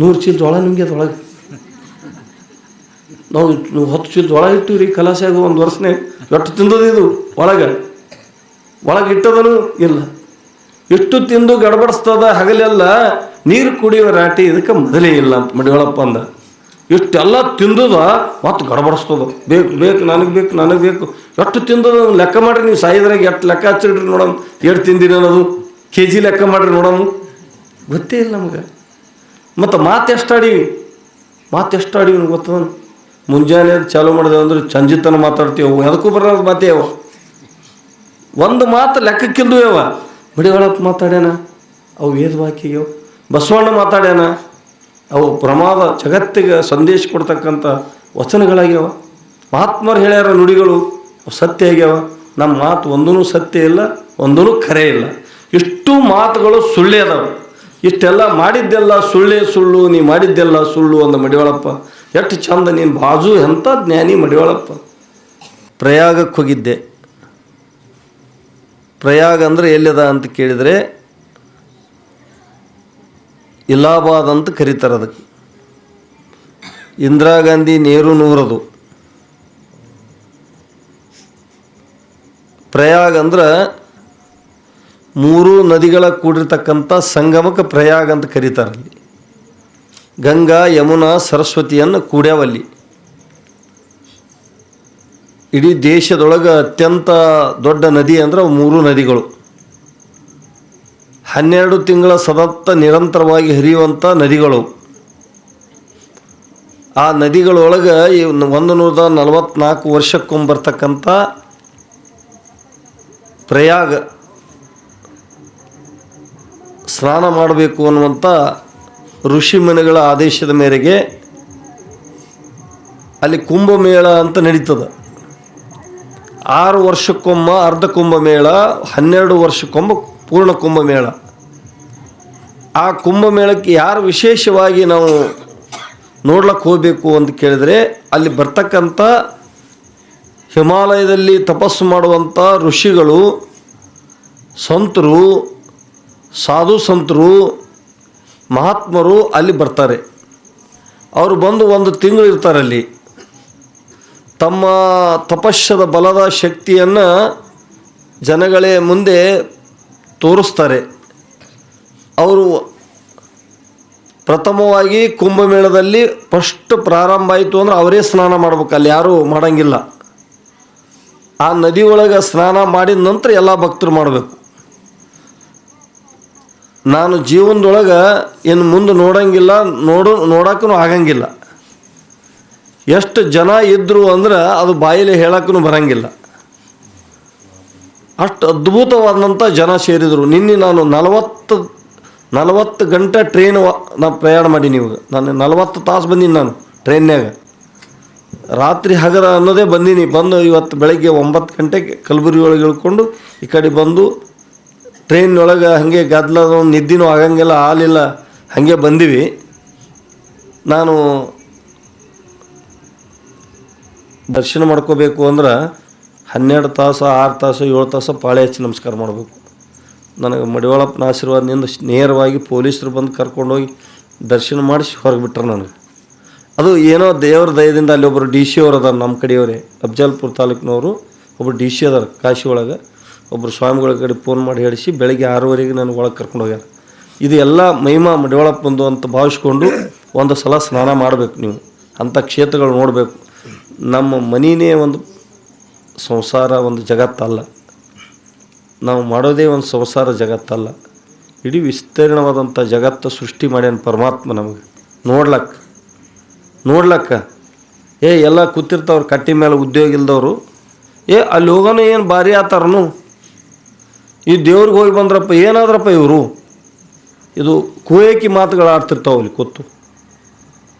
ನೂರು ಚೀಲ ಜೋಳ ನಿಮಗೆ ಅದೊಳಗೆ ನಾವು ಹತ್ತು ಚೀಲ ಜೋಳ ಇಟ್ಟಿವಿ ರೀ ಅದು ಒಂದು ವರ್ಷನೇ. ಎಷ್ಟು ತಿಂದದ ಇದು ಒಳಗೆ? ಒಳಗೆ ಇಟ್ಟದನು ಇಲ್ಲ. ಎಷ್ಟು ತಿಂದು ಗಡಬಡಿಸ್ತದ ಹಗಲೆಲ್ಲ ನೀರು ಕುಡಿಯುವ ರಾಟಿ ಇದಕ್ಕೆ ಮೊದಲೇ ಇಲ್ಲ ಅಂತ ಮಡಿಗಳಪ್ಪ ಅಂದ. ಇಷ್ಟೆಲ್ಲ ತಿಂದದ ಮತ್ತು ಗಡಬಡಿಸ್ತದ. ಬೇಕು ಬೇಕು, ನನಗೆ ಬೇಕು ನನಗೆ ಬೇಕು. ಎಷ್ಟು ತಿಂದದ ಲೆಕ್ಕ ಮಾಡಿರಿ, ನೀವು ಸಾಯಿದ್ರಾಗ ಎಷ್ಟು ಲೆಕ್ಕ ಹಚ್ಚಿಡ್ರಿ ನೋಡಮ್. ಎಷ್ಟು ತಿಂದಿರೋದು ಅನ್ನೋದು. ಕೆ ಜಿ ಲೆಕ್ಕ ಮಾಡಿರಿ ನೋಡಮ್. ಗೊತ್ತೇ ಇಲ್ಲ ನಮಗೆ. ಮತ್ತು ಮಾತು ಎಷ್ಟು ಆಡೀವಿ? ಮಾತು ಎಷ್ಟು ಆಡೀವಿ ಗೊತ್ತದ? ಮುಂಜಾನೆ ಚಾಲೂ ಮಾಡಿದೆ ಅಂದ್ರೆ ಚಂಜಿತನ ಮಾತಾಡ್ತೀವಿ ಅವು. ಎದಕ್ಕೂ ಬರೋದು ಮಾತೇ ಅವ? ಒಂದು ಮಾತು ಲೆಕ್ಕಕ್ಕಿಲ್ದು ಯಾವ ಬಡಿಗಳಪ್ಪ ಮಾತಾಡ್ಯಾನ, ಅವು ವೇದ ಬಸವಣ್ಣ ಮಾತಾಡ್ಯಾನ, ಅವು ಪ್ರಮಾದ ಜಗತ್ತಿಗೆ ಸಂದೇಶ ಕೊಡ್ತಕ್ಕಂಥ ವಚನಗಳಾಗ್ಯಾವ. ಮಹಾತ್ಮರು ಹೇಳ್ಯಾರ ನುಡಿಗಳು ಸತ್ಯ ಆಗ್ಯಾವ. ನಮ್ಮ ಮಾತು ಒಂದೂ ಸತ್ಯ ಇಲ್ಲ ಒಂದೂ ಖರೆ ಇಲ್ಲ. ಇಷ್ಟು ಮಾತುಗಳು ಸುಳ್ಳೇ ಅದಾವ. ಇಷ್ಟೆಲ್ಲ ಮಾಡಿದ್ದೆಲ್ಲ ಸುಳ್ಳೇ ಸುಳ್ಳು, ನೀ ಮಾಡಿದ್ದೆಲ್ಲ ಸುಳ್ಳು ಅಂದ ಮಡಿವಾಳಪ್ಪ. ಎಷ್ಟು ಚಂದ ನೀನು ಬಾಜು ಎಂಥ ಜ್ಞಾನಿ ಮಡಿವಾಳಪ್ಪ. ಪ್ರಯಾಗಕ್ಕೆ ಹೋಗಿದ್ದೆ. ಪ್ರಯಾಗ ಅಂದ್ರೆ ಎಲ್ಲಿದ ಅಂತ ಕೇಳಿದರೆ ಇಲಾಹಾಬಾದ್ ಅಂತ ಕರೀತಾರೆ ಅದಕ್ಕೆ. ಇಂದಿರಾ ಗಾಂಧಿ ನೇರು ನೂರದು. ಪ್ರಯಾಗ ಅಂದ್ರೆ ಮೂರು ನದಿಗಳ ಕೂಡಿರ್ತಕ್ಕಂಥ ಸಂಗಮಕ್ಕೆ ಪ್ರಯಾಗ ಅಂತ ಕರೀತಾರಲ್ಲಿ ಗಂಗಾ, ಯಮುನಾ, ಸರಸ್ವತಿಯನ್ನು ಕೂಡ್ಯಾವಲ್ಲಿ ಇಡೀ ದೇಶದೊಳಗೆ ಅತ್ಯಂತ ದೊಡ್ಡ ನದಿ ಅಂದ್ರೆ ಮೂರು ನದಿಗಳು. ಹನ್ನೆರಡು ತಿಂಗಳ ಸತತ ನಿರಂತರವಾಗಿ ಹರಿಯುವಂಥ ನದಿಗಳು. ಆ ನದಿಗಳೊಳಗೆ ಒಂದು ನೂರದ ನಲವತ್ತ್ನಾಲ್ಕು ವರ್ಷಕ್ಕೊಂಬರ್ತಕ್ಕಂಥ ಪ್ರಯಾಗ. ಸ್ನಾನ ಮಾಡಬೇಕು ಅನ್ನುವಂಥ ಋಷಿ ಮನೆಗಳ ಆದೇಶದ ಮೇರೆಗೆ ಅಲ್ಲಿ ಕುಂಭಮೇಳ ಅಂತ ನಡೀತದೆ. ಆರು ವರ್ಷಕ್ಕೊಮ್ಮ ಅರ್ಧ ಕುಂಭಮೇಳ, ಹನ್ನೆರಡು ವರ್ಷಕ್ಕೊಮ್ಮ ಪೂರ್ಣ ಕುಂಭಮೇಳ. ಆ ಕುಂಭಮೇಳಕ್ಕೆ ಯಾರು ವಿಶೇಷವಾಗಿ ನಾವು ನೋಡ್ಲಕ್ಕೆ ಹೋಗಬೇಕು ಅಂತ ಕೇಳಿದರೆ ಅಲ್ಲಿ ಬರ್ತಕ್ಕಂಥ ಹಿಮಾಲಯದಲ್ಲಿ ತಪಸ್ಸು ಮಾಡುವಂಥ ಋಷಿಗಳು, ಸಂತರು ಸಾಧು ಸಂತರು, ಮಹಾತ್ಮರು ಅಲ್ಲಿ ಬರ್ತಾರೆ. ಅವರು ಬಂದು ಒಂದು ತಿಂಗಳು ಇರ್ತಾರೆ ಅಲ್ಲಿ. ತಮ್ಮ ತಪಸ್ಸದ ಬಲದ ಶಕ್ತಿಯನ್ನು ಜನಗಳೇ ಮುಂದೆ ತೋರಿಸ್ತಾರೆ. ಅವರು ಪ್ರಥಮವಾಗಿ ಕುಂಭಮೇಳದಲ್ಲಿ ಫಸ್ಟ್ ಪ್ರಾರಂಭ ಆಯಿತು ಅಂದ್ರೆ ಅವರೇ ಸ್ನಾನ ಮಾಡ್ಬೇಕು, ಅಲ್ಲಿ ಯಾರೂ ಮಾಡೋಂಗಿಲ್ಲ. ಆ ನದಿ ಒಳಗೆ ಸ್ನಾನ ಮಾಡಿದ ನಂತರ ಎಲ್ಲ ಭಕ್ತರು ಮಾಡಬೇಕು. ನಾನು ಜೀವನದೊಳಗೆ ಇನ್ನು ಮುಂದೆ ನೋಡಂಗಿಲ್ಲ, ನೋಡು ನೋಡೋಕ್ಕೂ ಆಗಂಗಿಲ್ಲ. ಎಷ್ಟು ಜನ ಇದ್ದರು ಅಂದ್ರೆ ಅದು ಬಾಯಲ್ಲಿ ಹೇಳೋಕ್ಕೂ ಬರಂಗಿಲ್ಲ. ಅಷ್ಟು ಅದ್ಭುತವಾದಂಥ ಜನ ಸೇರಿದರು. ನಿನ್ನೆ ನಾನು ನಲವತ್ತು ನಲವತ್ತು ಗಂಟೆ ಟ್ರೈನ್ ನಾನು ಪ್ರಯಾಣ ಮಾಡಿ ನೀವು ನಾನು ನಲವತ್ತು ತಾಸು ಬಂದೀನಿ ನಾನು ಟ್ರೈನ್ಯಾಗ ರಾತ್ರಿ ಹಗರ ಅನ್ನೋದೇ ಬಂದೀನಿ. ಬಂದು ಇವತ್ತು ಬೆಳಗ್ಗೆ ಒಂಬತ್ತು ಗಂಟೆಗೆ ಕಲಬುರಗಿ ಒಳಗೆ ಇಳ್ಕೊಂಡು ಈ ಕಡೆ ಬಂದು ಟ್ರೈನ್ ಒಳಗೆ ಹಾಗೆ ಗದ್ದಲ ನಿದ್ದೆನೂ ಆಗಂಗಿಲ್ಲ, ಹಾಲಿಲ್ಲ, ಹಾಗೆ ಬಂದೀವಿ. ನಾನು ದರ್ಶನ ಮಾಡ್ಕೋಬೇಕು ಅಂದ್ರೆ ಹನ್ನೆರಡು ತಾಸು, ಆರು ತಾಸು, ಏಳು ತಾಸು ಪಾಳೆ ಹಚ್ಚಿ ನಮಸ್ಕಾರ ಮಾಡಬೇಕು. ನನಗೆ ಮಡಿವಾಳಪ್ಪನ ಆಶೀರ್ವಾದದಿಂದ ನೇರವಾಗಿ ಪೊಲೀಸರು ಬಂದು ಕರ್ಕೊಂಡೋಗಿ ದರ್ಶನ ಮಾಡಿಸಿ ಹೊರಗೆ ಬಿಟ್ರು ನನಗೆ. ಅದು ಏನೋ ದೇವ್ರ ದಯದಿಂದ ಅಲ್ಲಿ ಒಬ್ಬರು ಡಿ ಸಿ ಅವ್ರು ಅದಾರ ನಮ್ಮ ಕಡೆಯವರೇ. ಅಫ್ಜಲ್ಪುರ ತಾಲೂಕಿನವರು ಒಬ್ಬರು ಡಿ ಸಿ ಅದಾರ ಕಾಶಿ ಒಳಗೆ. ಒಬ್ಬರು ಸ್ವಾಮಿಗಳ ಕಡೆ ಫೋನ್ ಮಾಡಿ ಹೇಳಿಸಿ ಬೆಳಗ್ಗೆ ಆರೂವರೆಗೆ ನನಗೆ ಒಳಗೆ ಕರ್ಕೊಂಡು ಹೋಗ್ಯಾರ. ಇದು ಎಲ್ಲ ಮಹಿಮಾ ಬಂದು ಅಂತ ಭಾವಿಸ್ಕೊಂಡು ಒಂದು ಸಲ ಸ್ನಾನ ಮಾಡಬೇಕು ನೀವು. ಅಂಥ ಕ್ಷೇತ್ರಗಳು ನೋಡಬೇಕು. ನಮ್ಮ ಮನಿನೇ ಒಂದು ಸಂಸಾರ ಒಂದು ಜಗತ್ತಲ್ಲ. ನಾವು ಮಾಡೋದೇ ಒಂದು ಸಂಸಾರ ಜಗತ್ತಲ್ಲ. ಇಡೀ ವಿಸ್ತೀರ್ಣವಾದಂಥ ಜಗತ್ತು ಸೃಷ್ಟಿ ಮಾಡ್ಯಾನ ಪರಮಾತ್ಮ ನಮಗೆ. ನೋಡ್ಲಕ್ಕ. ನೋಡ್ಲಕ್ಕ. ಏ, ಎಲ್ಲ ಕೂತಿರ್ತವ್ರು ಕಟ್ಟಿ ಮೇಲೆ ಉದ್ಯೋಗ ಇಲ್ದವರು. ಏ, ಅಲ್ಲಿ ಹೋಗೋನು ಏನು ಭಾರಿ ಆತಾರನು? ಈ ದೇವ್ರಿಗೆ ಹೋಗಿ ಬಂದ್ರಪ್ಪ ಏನಾದ್ರಪ್ಪ ಇವರು? ಇದು ಕುವೇಕಿ ಮಾತುಗಳು ಆಡ್ತಿರ್ತಾವೆ ಅಲ್ಲಿ ಕೂತು.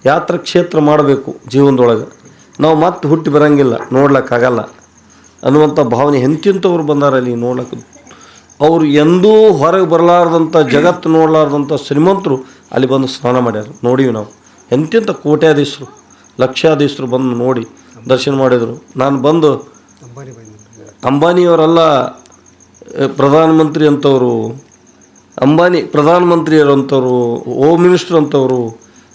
ಯಾತ್ರಾ ಕ್ಷೇತ್ರ ಮಾಡಬೇಕು ಜೀವನದೊಳಗೆ. ನಾವು ಮತ್ತೆ ಹುಟ್ಟಿ ಬರೋಂಗಿಲ್ಲ ನೋಡ್ಲಿಕ್ಕಾಗಲ್ಲ ಅನ್ನುವಂಥ ಭಾವನೆ ಎಂತಿಂಥವ್ರು ಬಂದಾರೆ ಅಲ್ಲಿ ನೋಡ್ಲಿಕ್ಕೆ ಅವರು ಎಂದೂ ಹೊರಗೆ ಬರಲಾರ್ದಂಥ ಜಗತ್ತು ನೋಡಲಾರ್ದಂಥ ಶ್ರೀಮಂತರು ಅಲ್ಲಿ ಬಂದು ಸ್ನಾನ ಮಾಡ್ಯಾರ. ನೋಡೀವಿ ನಾವು. ಎಂತಿಂಥ ಕೋಟ್ಯಾಧೀಶರು ಲಕ್ಷಾಧೀಶರು ಬಂದು ನೋಡಿ ದರ್ಶನ ಮಾಡಿದರು. ನಾನು ಬಂದು ಅಂಬಾನಿಯವರೆಲ್ಲ ಪ್ರಧಾನಮಂತ್ರಿ ಅಂಥವರು ಅಂಬಾನಿ ಪ್ರಧಾನಮಂತ್ರಿ ಅಂತವರು ಹೋಮ್ ಮಿನಿಸ್ಟರ್ ಅಂತವರು,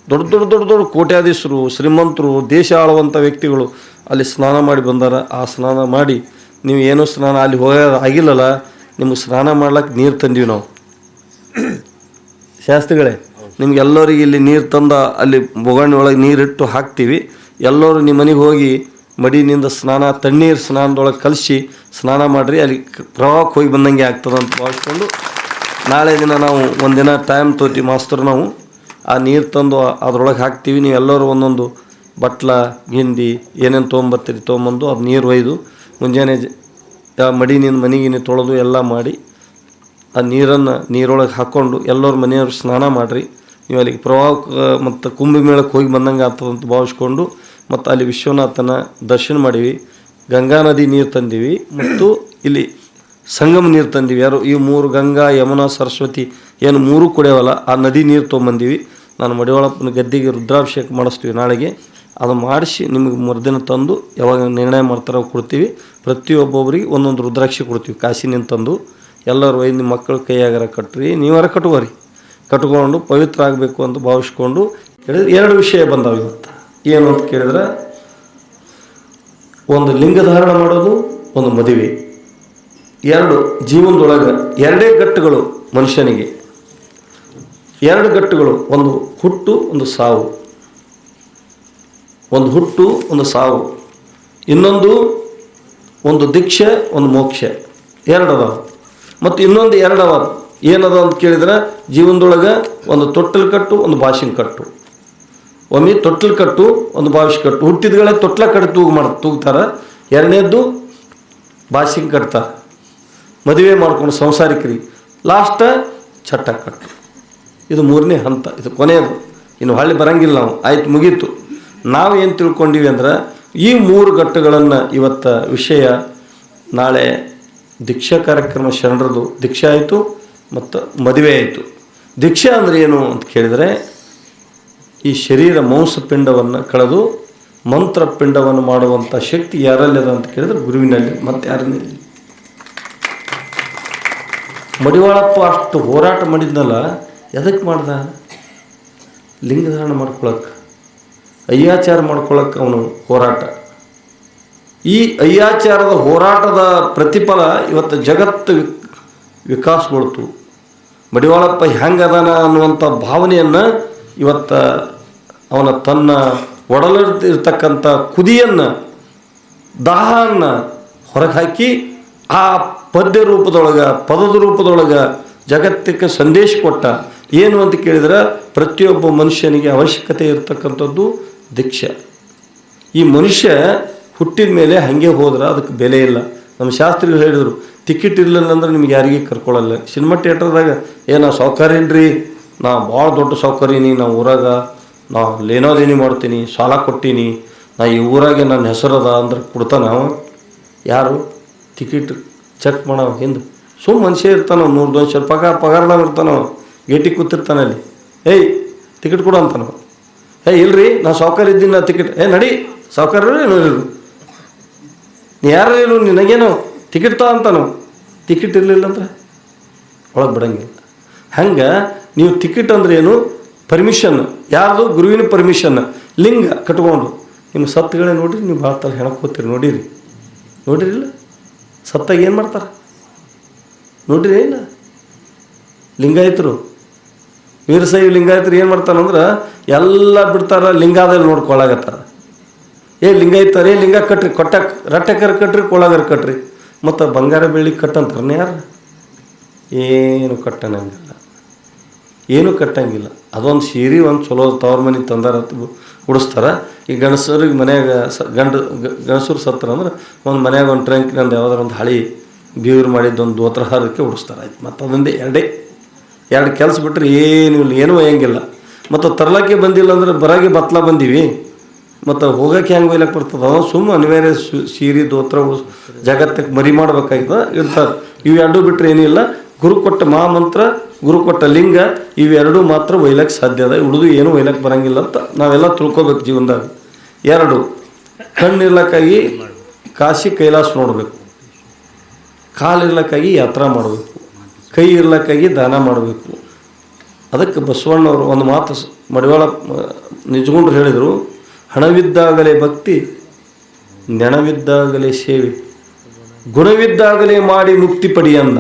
ದೊಡ್ಡ ದೊಡ್ಡ ದೊಡ್ಡ ದೊಡ್ಡ ಕೋಟ್ಯಾಧೀಶರು, ಶ್ರೀಮಂತರು, ದೇಶ ಆಳುವಂಥ ವ್ಯಕ್ತಿಗಳು ಅಲ್ಲಿ ಸ್ನಾನ ಮಾಡಿ ಬಂದಾರ. ಆ ಸ್ನಾನ ಮಾಡಿ ನೀವು ಏನೋ ಸ್ನಾನ ಅಲ್ಲಿ ಹೋಗೋದು ಆಗಿಲ್ಲಲ್ಲ, ನಿಮ್ಗೆ ಸ್ನಾನ ಮಾಡ್ಲಿಕ್ಕೆ ನೀರು ತಂದೀವಿ ನಾವು. ಶಾಸ್ತ್ರಿಗಳೇ, ನಿಮ್ಗೆಲ್ಲರಿಗೆ ಇಲ್ಲಿ ನೀರು ತಂದ, ಅಲ್ಲಿ ಬೊಗಣಿ ಒಳಗೆ ನೀರಿಟ್ಟು ಹಾಕ್ತೀವಿ. ಎಲ್ಲರೂ ನಿಮ್ಮ ಮನೆಗೆ ಹೋಗಿ ಮಡಿನಿಂದ ಸ್ನಾನ, ತಣ್ಣೀರು ಸ್ನಾನದೊಳಗೆ ಕಲಸಿ ಸ್ನಾನ ಮಾಡಿರಿ, ಅಲ್ಲಿ ಪ್ರವಾಹಕ್ಕೆ ಹೋಗಿ ಬಂದಂಗೆ ಆಗ್ತದೆ ಅಂತ ಭಾವಿಸ್ಕೊಂಡು ನಾಳೆ ದಿನ ನಾವು ಒಂದಿನ ಟೈಮ್ ತೊಗೊತೀವಿ ಮಾಸ್ತರು ನಾವು. ಆ ನೀರು ತಂದು ಅದರೊಳಗೆ ಹಾಕ್ತೀವಿ. ನೀವು ಎಲ್ಲರೂ ಒಂದೊಂದು ಬಟ್ಲ ಗಿಂಡಿ ಏನೇನು ತೊಗೊಂಬರ್ತೀರಿ ತೊಗೊಂಬಂದು ಅದು ನೀರು ಒಯ್ದು ಮುಂಜಾನೆ ಮಡಿ ನಿನ್ನ ಮನೆಗೆ ಮನೆಗಿನಿ ತೊಳೆದು ಎಲ್ಲ ಮಾಡಿ ಆ ನೀರನ್ನು ನೀರೊಳಗೆ ಹಾಕ್ಕೊಂಡು ಎಲ್ಲರ ಮನೆಯವರು ಸ್ನಾನ ಮಾಡಿರಿ. ನೀವು ಅಲ್ಲಿಗೆ ಪ್ರವಾಹಕ್ಕೆ ಮತ್ತು ಕುಂಭಮೇಳಕ್ಕೆ ಹೋಗಿ ಬಂದಂಗೆ ಆಗ್ತದಂತ ಭಾವಿಸ್ಕೊಂಡು ಮತ್ತು ಅಲ್ಲಿ ವಿಶ್ವನಾಥನ ದರ್ಶನ ಮಾಡೀವಿ. ಗಂಗಾ ನದಿ ನೀರು ತಂದೀವಿ ಮತ್ತು ಇಲ್ಲಿ ಸಂಗಮ ನೀರು ತಂದೀವಿ. ಯಾರು ಈ ಮೂರು ಗಂಗಾ, ಯಮುನಾ, ಸರಸ್ವತಿ ಏನು ಮೂರು ಕುಡಿಯವಲ್ಲ, ಆ ನದಿ ನೀರು ತೊಗೊಂಬಂದೀವಿ. ನಾನು ಮಡಿವಾಳಪ್ಪನ ಗದ್ದಿಗೆ ರುದ್ರಾಭಿಷೇಕ ಮಾಡಿಸ್ತೀವಿ ನಾಳೆಗೆ. ಅದು ಮಾಡಿಸಿ ನಿಮಗೆ ಮರುದಿನ ತಂದು ಯಾವಾಗ ನಿರ್ಣಯ ಮಾಡ್ತಾರೋ ಕೊಡ್ತೀವಿ. ಪ್ರತಿಯೊಬ್ಬೊಬ್ಬರಿಗೆ ಒಂದೊಂದು ರುದ್ರಾಕ್ಷಿ ಕೊಡ್ತೀವಿ. ಕಾಸಿನಿಂದ ತಂದು ಎಲ್ಲರೂ ನಿಮ್ಮ ಮಕ್ಕಳ ಕೈಯಾಗಾರ ಕಟ್ಟ್ರಿ ನೀವಾರ ಕಟ್ಕೋರಿ ಕಟ್ಕೊಂಡು ಪವಿತ್ರ ಆಗಬೇಕು ಅಂತ ಭಾವಿಸ್ಕೊಂಡು ಹೇಳಿದ್ರೆ ಎರಡು ವಿಷಯ ಬಂದಾವ. ಇವತ್ತು ಏನು ಅಂತ ಕೇಳಿದ್ರೆ ಒಂದು ಲಿಂಗ ಧಾರಣ ಮಾಡೋದು ಒಂದು ಮದುವೆ. ಎರಡು ಜೀವನದೊಳಗೆ ಎರಡೇ ಗಟ್ಟುಗಳು ಮನುಷ್ಯನಿಗೆ. ಎರಡು ಗಟ್ಟುಗಳು, ಒಂದು ಹುಟ್ಟು, ಒಂದು ಸಾವು. ಒಂದು ಹುಟ್ಟು, ಒಂದು ಸಾವು. ಇನ್ನೊಂದು ಒಂದು ದೀಕ್ಷೆ ಒಂದು ಮೋಕ್ಷ. ಎರಡವ ಮತ್ತು ಇನ್ನೊಂದು ಎರಡವ ಏನದ ಅಂತ ಕೇಳಿದ್ರೆ ಜೀವನದೊಳಗೆ ಒಂದು ತೊಟ್ಟಲು ಕಟ್ಟು ಒಂದು ಭಾಷಿನ ಕಟ್ಟು ಒಮ್ಮೆ ತೊಟ್ಲು ಕಟ್ಟು, ಒಂದು ಬಾವಿಷ್ ಕಟ್ಟು. ಹುಟ್ಟಿದ್ಗಳೇ ತೊಟ್ಲ ಕಟ್ಟು ತೂಗು ಮಾಡ, ತೂಗ್ತಾರೆ. ಎರಡನೇದ್ದು ಬಾಸಿಂಗ್ ಕಟ್ತಾರೆ ಮದುವೆ ಮಾಡ್ಕೊಂಡು ಸಂಸಾರಿಕ್ರಿ. ಲಾಸ್ಟ ಚಟ್ಟ ಕಟ್ಟು ಇದು ಮೂರನೇ ಹಂತ, ಇದು ಕೊನೆಯದು. ಇನ್ನು ಹಳ್ಳಿ ಬರಂಗಿಲ್ಲ ನಾವು. ಆಯ್ತು, ಮುಗೀತು. ನಾವು ಏನು ತಿಳ್ಕೊಂಡಿವಿ ಅಂದ್ರೆ, ಈ ಮೂರು ಘಟ್ಟಗಳನ್ನು ಇವತ್ತ ವಿಷಯ ನಾಳೆ ದೀಕ್ಷಾ ಕಾರ್ಯಕ್ರಮ ಶರಣರದು. ದೀಕ್ಷೆ ಆಯಿತು, ಮತ್ತು ಮದುವೆ ಆಯಿತು. ದೀಕ್ಷೆ ಅಂದರೆ ಏನು ಅಂತ ಕೇಳಿದರೆ ಈ ಶರೀರ ಮಾಂಸಪಿಂಡವನ್ನು ಕಳೆದು ಮಂತ್ರ ಪಿಂಡವನ್ನು ಮಾಡುವಂಥ ಶಕ್ತಿ ಯಾರಲ್ಲಿದೆ ಅಂತ ಕೇಳಿದ್ರೆ ಗುರುವಿನಲ್ಲಿ, ಮತ್ತೆ ಯಾರನ್ನಿಲ್ಲ ಮಡಿವಾಳಪ್ಪ ಅಷ್ಟು ಹೋರಾಟ ಮಾಡಿದ್ನಲ್ಲ ಎದಕ್ಕೆ ಮಾಡ್ದ? ಲಿಂಗಧಾರಣ ಮಾಡ್ಕೊಳಕ್ಕೆ ಅಯ್ಯಾಚಾರ ಮಾಡ್ಕೊಳಕ್ಕೆ ಅವನು ಹೋರಾಟ. ಈ ಅಯ್ಯಾಚಾರದ ಹೋರಾಟದ ಪ್ರತಿಫಲ ಇವತ್ತು ಜಗತ್ತು ವಿಕಾಸಗೊಳ್ತು. ಮಡಿವಾಳಪ್ಪ ಹೆಂಗದಾನ ಅನ್ನುವಂಥ ಭಾವನೆಯನ್ನು ಇವತ್ತು ಅವನ ತನ್ನ ಒಡಲಿರ್ತಕ್ಕಂಥ ಕುದಿಯನ್ನು ದಾಹವನ್ನು ಹೊರಗೆ ಹಾಕಿ ಆ ಪದ್ಯ ರೂಪದೊಳಗೆ, ಪದದ ರೂಪದೊಳಗೆ ಜಗತ್ತಕ್ಕೆ ಸಂದೇಶ ಕೊಟ್ಟ. ಏನು ಅಂತ ಕೇಳಿದ್ರೆ ಪ್ರತಿಯೊಬ್ಬ ಮನುಷ್ಯನಿಗೆ ಅವಶ್ಯಕತೆ ಇರತಕ್ಕಂಥದ್ದು ದೀಕ್ಷೆ. ಈ ಮನುಷ್ಯ ಹುಟ್ಟಿದ ಮೇಲೆ ಹಾಗೆ ಹೋದ್ರೆ ಅದಕ್ಕೆ ಬೆಲೆ ಇಲ್ಲ. ನಮ್ಮ ಶಾಸ್ತ್ರಿಗಳು ಹೇಳಿದರು, ಟಿಕೆಟ್ ಇರಲಿಲ್ಲ ಅಂದ್ರೆ ನಿಮ್ಗೆ ಯಾರಿಗೆ ಕರ್ಕೊಳ್ಳಲ್ಲ. ಸಿನಿಮಾ ಥಿಯೇಟ್ರದಾಗ, ಏ, ನಾ ಸೌಕರ್ಯ ಇಲ್ರಿ, ನಾ ಭಾಳ ದೊಡ್ಡ ಸೌಕರ್ಯನಿ ನಾವು ಊರಾಗ ನಾ ಲೇನೋದೇನಿ ಮಾಡ್ತೀನಿ ಸಾಲ ಕೊಟ್ಟೀನಿ, ನಾ ಈ ಊರಾಗೆ ನನ್ನ ಹೆಸರದ ಅಂದ್ರೆ ಕೊಡ್ತಾನೆ ಅವ. ಯಾರು? ಟಿಕೆಟ್ ಚೆಕ್ ಮಾಡೋ ಹಿಂದೆ. ಸುಮ್ಮ ಮನುಷ್ಯ ಇರ್ತಾನ ನೂರು ದೊಂದು ಸ್ವಲ್ಪ ಪಗಾರ ಪಗಾರದಾಗ ಇರ್ತಾನವ ಗೇಟಿಗೆ ಕೂತಿರ್ತಾನೆ ಅಲ್ಲಿ. ಏಯ್ ಟಿಕೆಟ್ ಕೊಡು ಅಂತಾನವ ಏಯ್, ಇಲ್ರಿ, ನಾ ಸಾವುಕಾರ ಇದ್ದೀನಿ ನಾ ಟಿಕೆಟ್ ಏ, ನಡಿ, ಸಾವ್ಕಾರ ನೀ ಯಾರು ಇರು, ನಿನಗೇನು? ಟಿಕೆಟ್ ತ ಅಂತಾನು ಟಿಕೆಟ್ ಇರಲಿಲ್ಲ ಅಂದ್ರೆ ಒಳಗೆ ಬಿಡಂಗಿಲ್ಲ. ಹಂಗೆ, ನೀವು ಟಿಕೆಟ್ ಅಂದ್ರೆ ಏನು? ಪರ್ಮಿಷನ್ ಯಾರ್ದು ಗುರುವಿನ ಪರ್ಮಿಷನ್ ಲಿಂಗ ಕಟ್ಕೊಂಡು. ನಿಮ್ಮ ಸತ್ತುಗಳೇ ನೋಡಿರಿ, ನೀವು ಭಾಳ ತಲೆ ಹೆಣಕ್ಕೆ ಹೋಗ್ತೀರಿ ನೋಡಿರಿ. ನೋಡಿರಿಲ್ಲ? ಸತ್ತಾಗ ಏನು ಮಾಡ್ತಾರೆ? ನೋಡಿರಿ ಇಲ್ಲ? ಲಿಂಗಾಯತರು. ವೀರಶೈವ ಲಿಂಗಾಯತರು ಏನು ಮಾಡ್ತಾರಂದ್ರೆ, ಎಲ್ಲ ಬಿಡ್ತಾರ ಲಿಂಗಾದಲ್ಲಿ ನೋಡ್ಕೊಳಗತ್ತಾರ ಏ ಲಿಂಗಾಯತರು, ಏ ಲಿಂಗ ಕಟ್ರಿ, ಕೊಟ್ಟ, ರಟ್ಟಕರ ಕಟ್ರಿ ಕೊಳಗರ ಕಟ್ರಿ. ಮತ್ತು ಬಂಗಾರ ಬೆಳ್ಳಿ ಕಟ್ಟಂತಾರನೇ ಯಾರು? ಏನು ಕಟ್ಟನಂಗಿಲ್ಲ. ಏನು ಕಟ್ಟಂಗಿಲ್ಲ. ಅದೊಂದು ಸೀರೆ ಒಂದು ಚಲೋ ತವ್ರ ಮನೆ ತಂದಾರ ಉಡಿಸ್ತಾರ ಈ ಗಣಸರಿಗೆ ಮನ್ಯಾಗ ಸ ಗಂಡ ಗಣಸರು ಸತ್ರ ಅಂದ್ರೆ ಒಂದು ಮನ್ಯಾಗ ಒಂದು ಟ್ರಂಕ್ನಂದು ಯಾವ್ದಾರ ಒಂದು ಹಳಿ ಬೀವ್ರು ಮಾಡಿದ್ದೊಂದು ದೋತ್ರಹಾರಕ್ಕೆ ದೋತ್ರ ಹಾರಕ್ಕೆ ಉಡಿಸ್ತಾರೆ ಆಯ್ತು, ಮತ್ತು ಅದೊಂದೇ ಎರಡೇ. ಎರಡು ಕೆಲಸ ಬಿಟ್ಟರೆ ಏನೂ ಇಲ್ಲ, ಏನೂ ಒಯ್ಯಂಗಿಲ್ಲ. ಮತ್ತು ತರ್ಲಕ್ಕೆ ಬಂದಿಲ್ಲ ಅಂದ್ರೆ ಬರಾಗೆ ಬತ್ಲ ಬಂದೀವಿ. ಮತ್ತು ಹೋಗಕ್ಕೆ ಹೆಂಗೆ ಒಯ್ಲಕ್ಕೆ ಬರ್ತದೆ? ಅದನ್ನು ಸುಮ್ಮ ಅನಿವಾರ್ಯ ಸೀರೆ, ದೋತ್ರ ಜಗತ್ತಕ್ಕೆ ಮರಿ ಮಾಡ್ಬೇಕಾಗ್ತದೆ ಇರ್ತಾರೆ. ಇವು ಎರಡೂ ಬಿಟ್ಟರೆ ಏನಿಲ್ಲ ಗುರು ಕೊಟ್ಟ ಮಹಾಮಂತ್ರ ಗುರು ಕೊಟ್ಟ ಲಿಂಗ, ಇವೆರಡೂ ಮಾತ್ರ ಒಯ್ಲಕ್ಕೆ ಸಾಧ್ಯ ಅದ. ಉಳಿದು ಏನೂ ಒಯ್ಲಕ್ಕೆ ಬರಂಗಿಲ್ಲ ಅಂತ ನಾವೆಲ್ಲ ತಿಳ್ಕೊಬೇಕು ಜೀವನದಾಗ. ಎರಡು, ಕಣ್ಣಿರ್ಲಕ್ಕಾಗಿ ಕಾಶಿ ಕೈಲಾಸ ನೋಡಬೇಕು. ಕಾಲಿರ್ಲಕ್ಕಾಗಿ ಯಾತ್ರಾ ಮಾಡಬೇಕು. ಕೈ ಇರ್ಲಕ್ಕಾಗಿ ದಾನ ಮಾಡಬೇಕು. ಅದಕ್ಕೆ ಬಸವಣ್ಣವರು ಒಂದು ಮಾತು ಮಡಿವಾಳ, ನಿಜಗೊಂಡ್ರು ಹೇಳಿದರು, ಹಣವಿದ್ದಾಗಲೇ ಭಕ್ತಿ, ನೆಣವಿದ್ದಾಗಲೇ ಸೇವೆ. ಗುಣವಿದ್ದಾಗಲೇ ಮಾಡಿ ಮುಕ್ತಿ ಪಡಿಯಂದ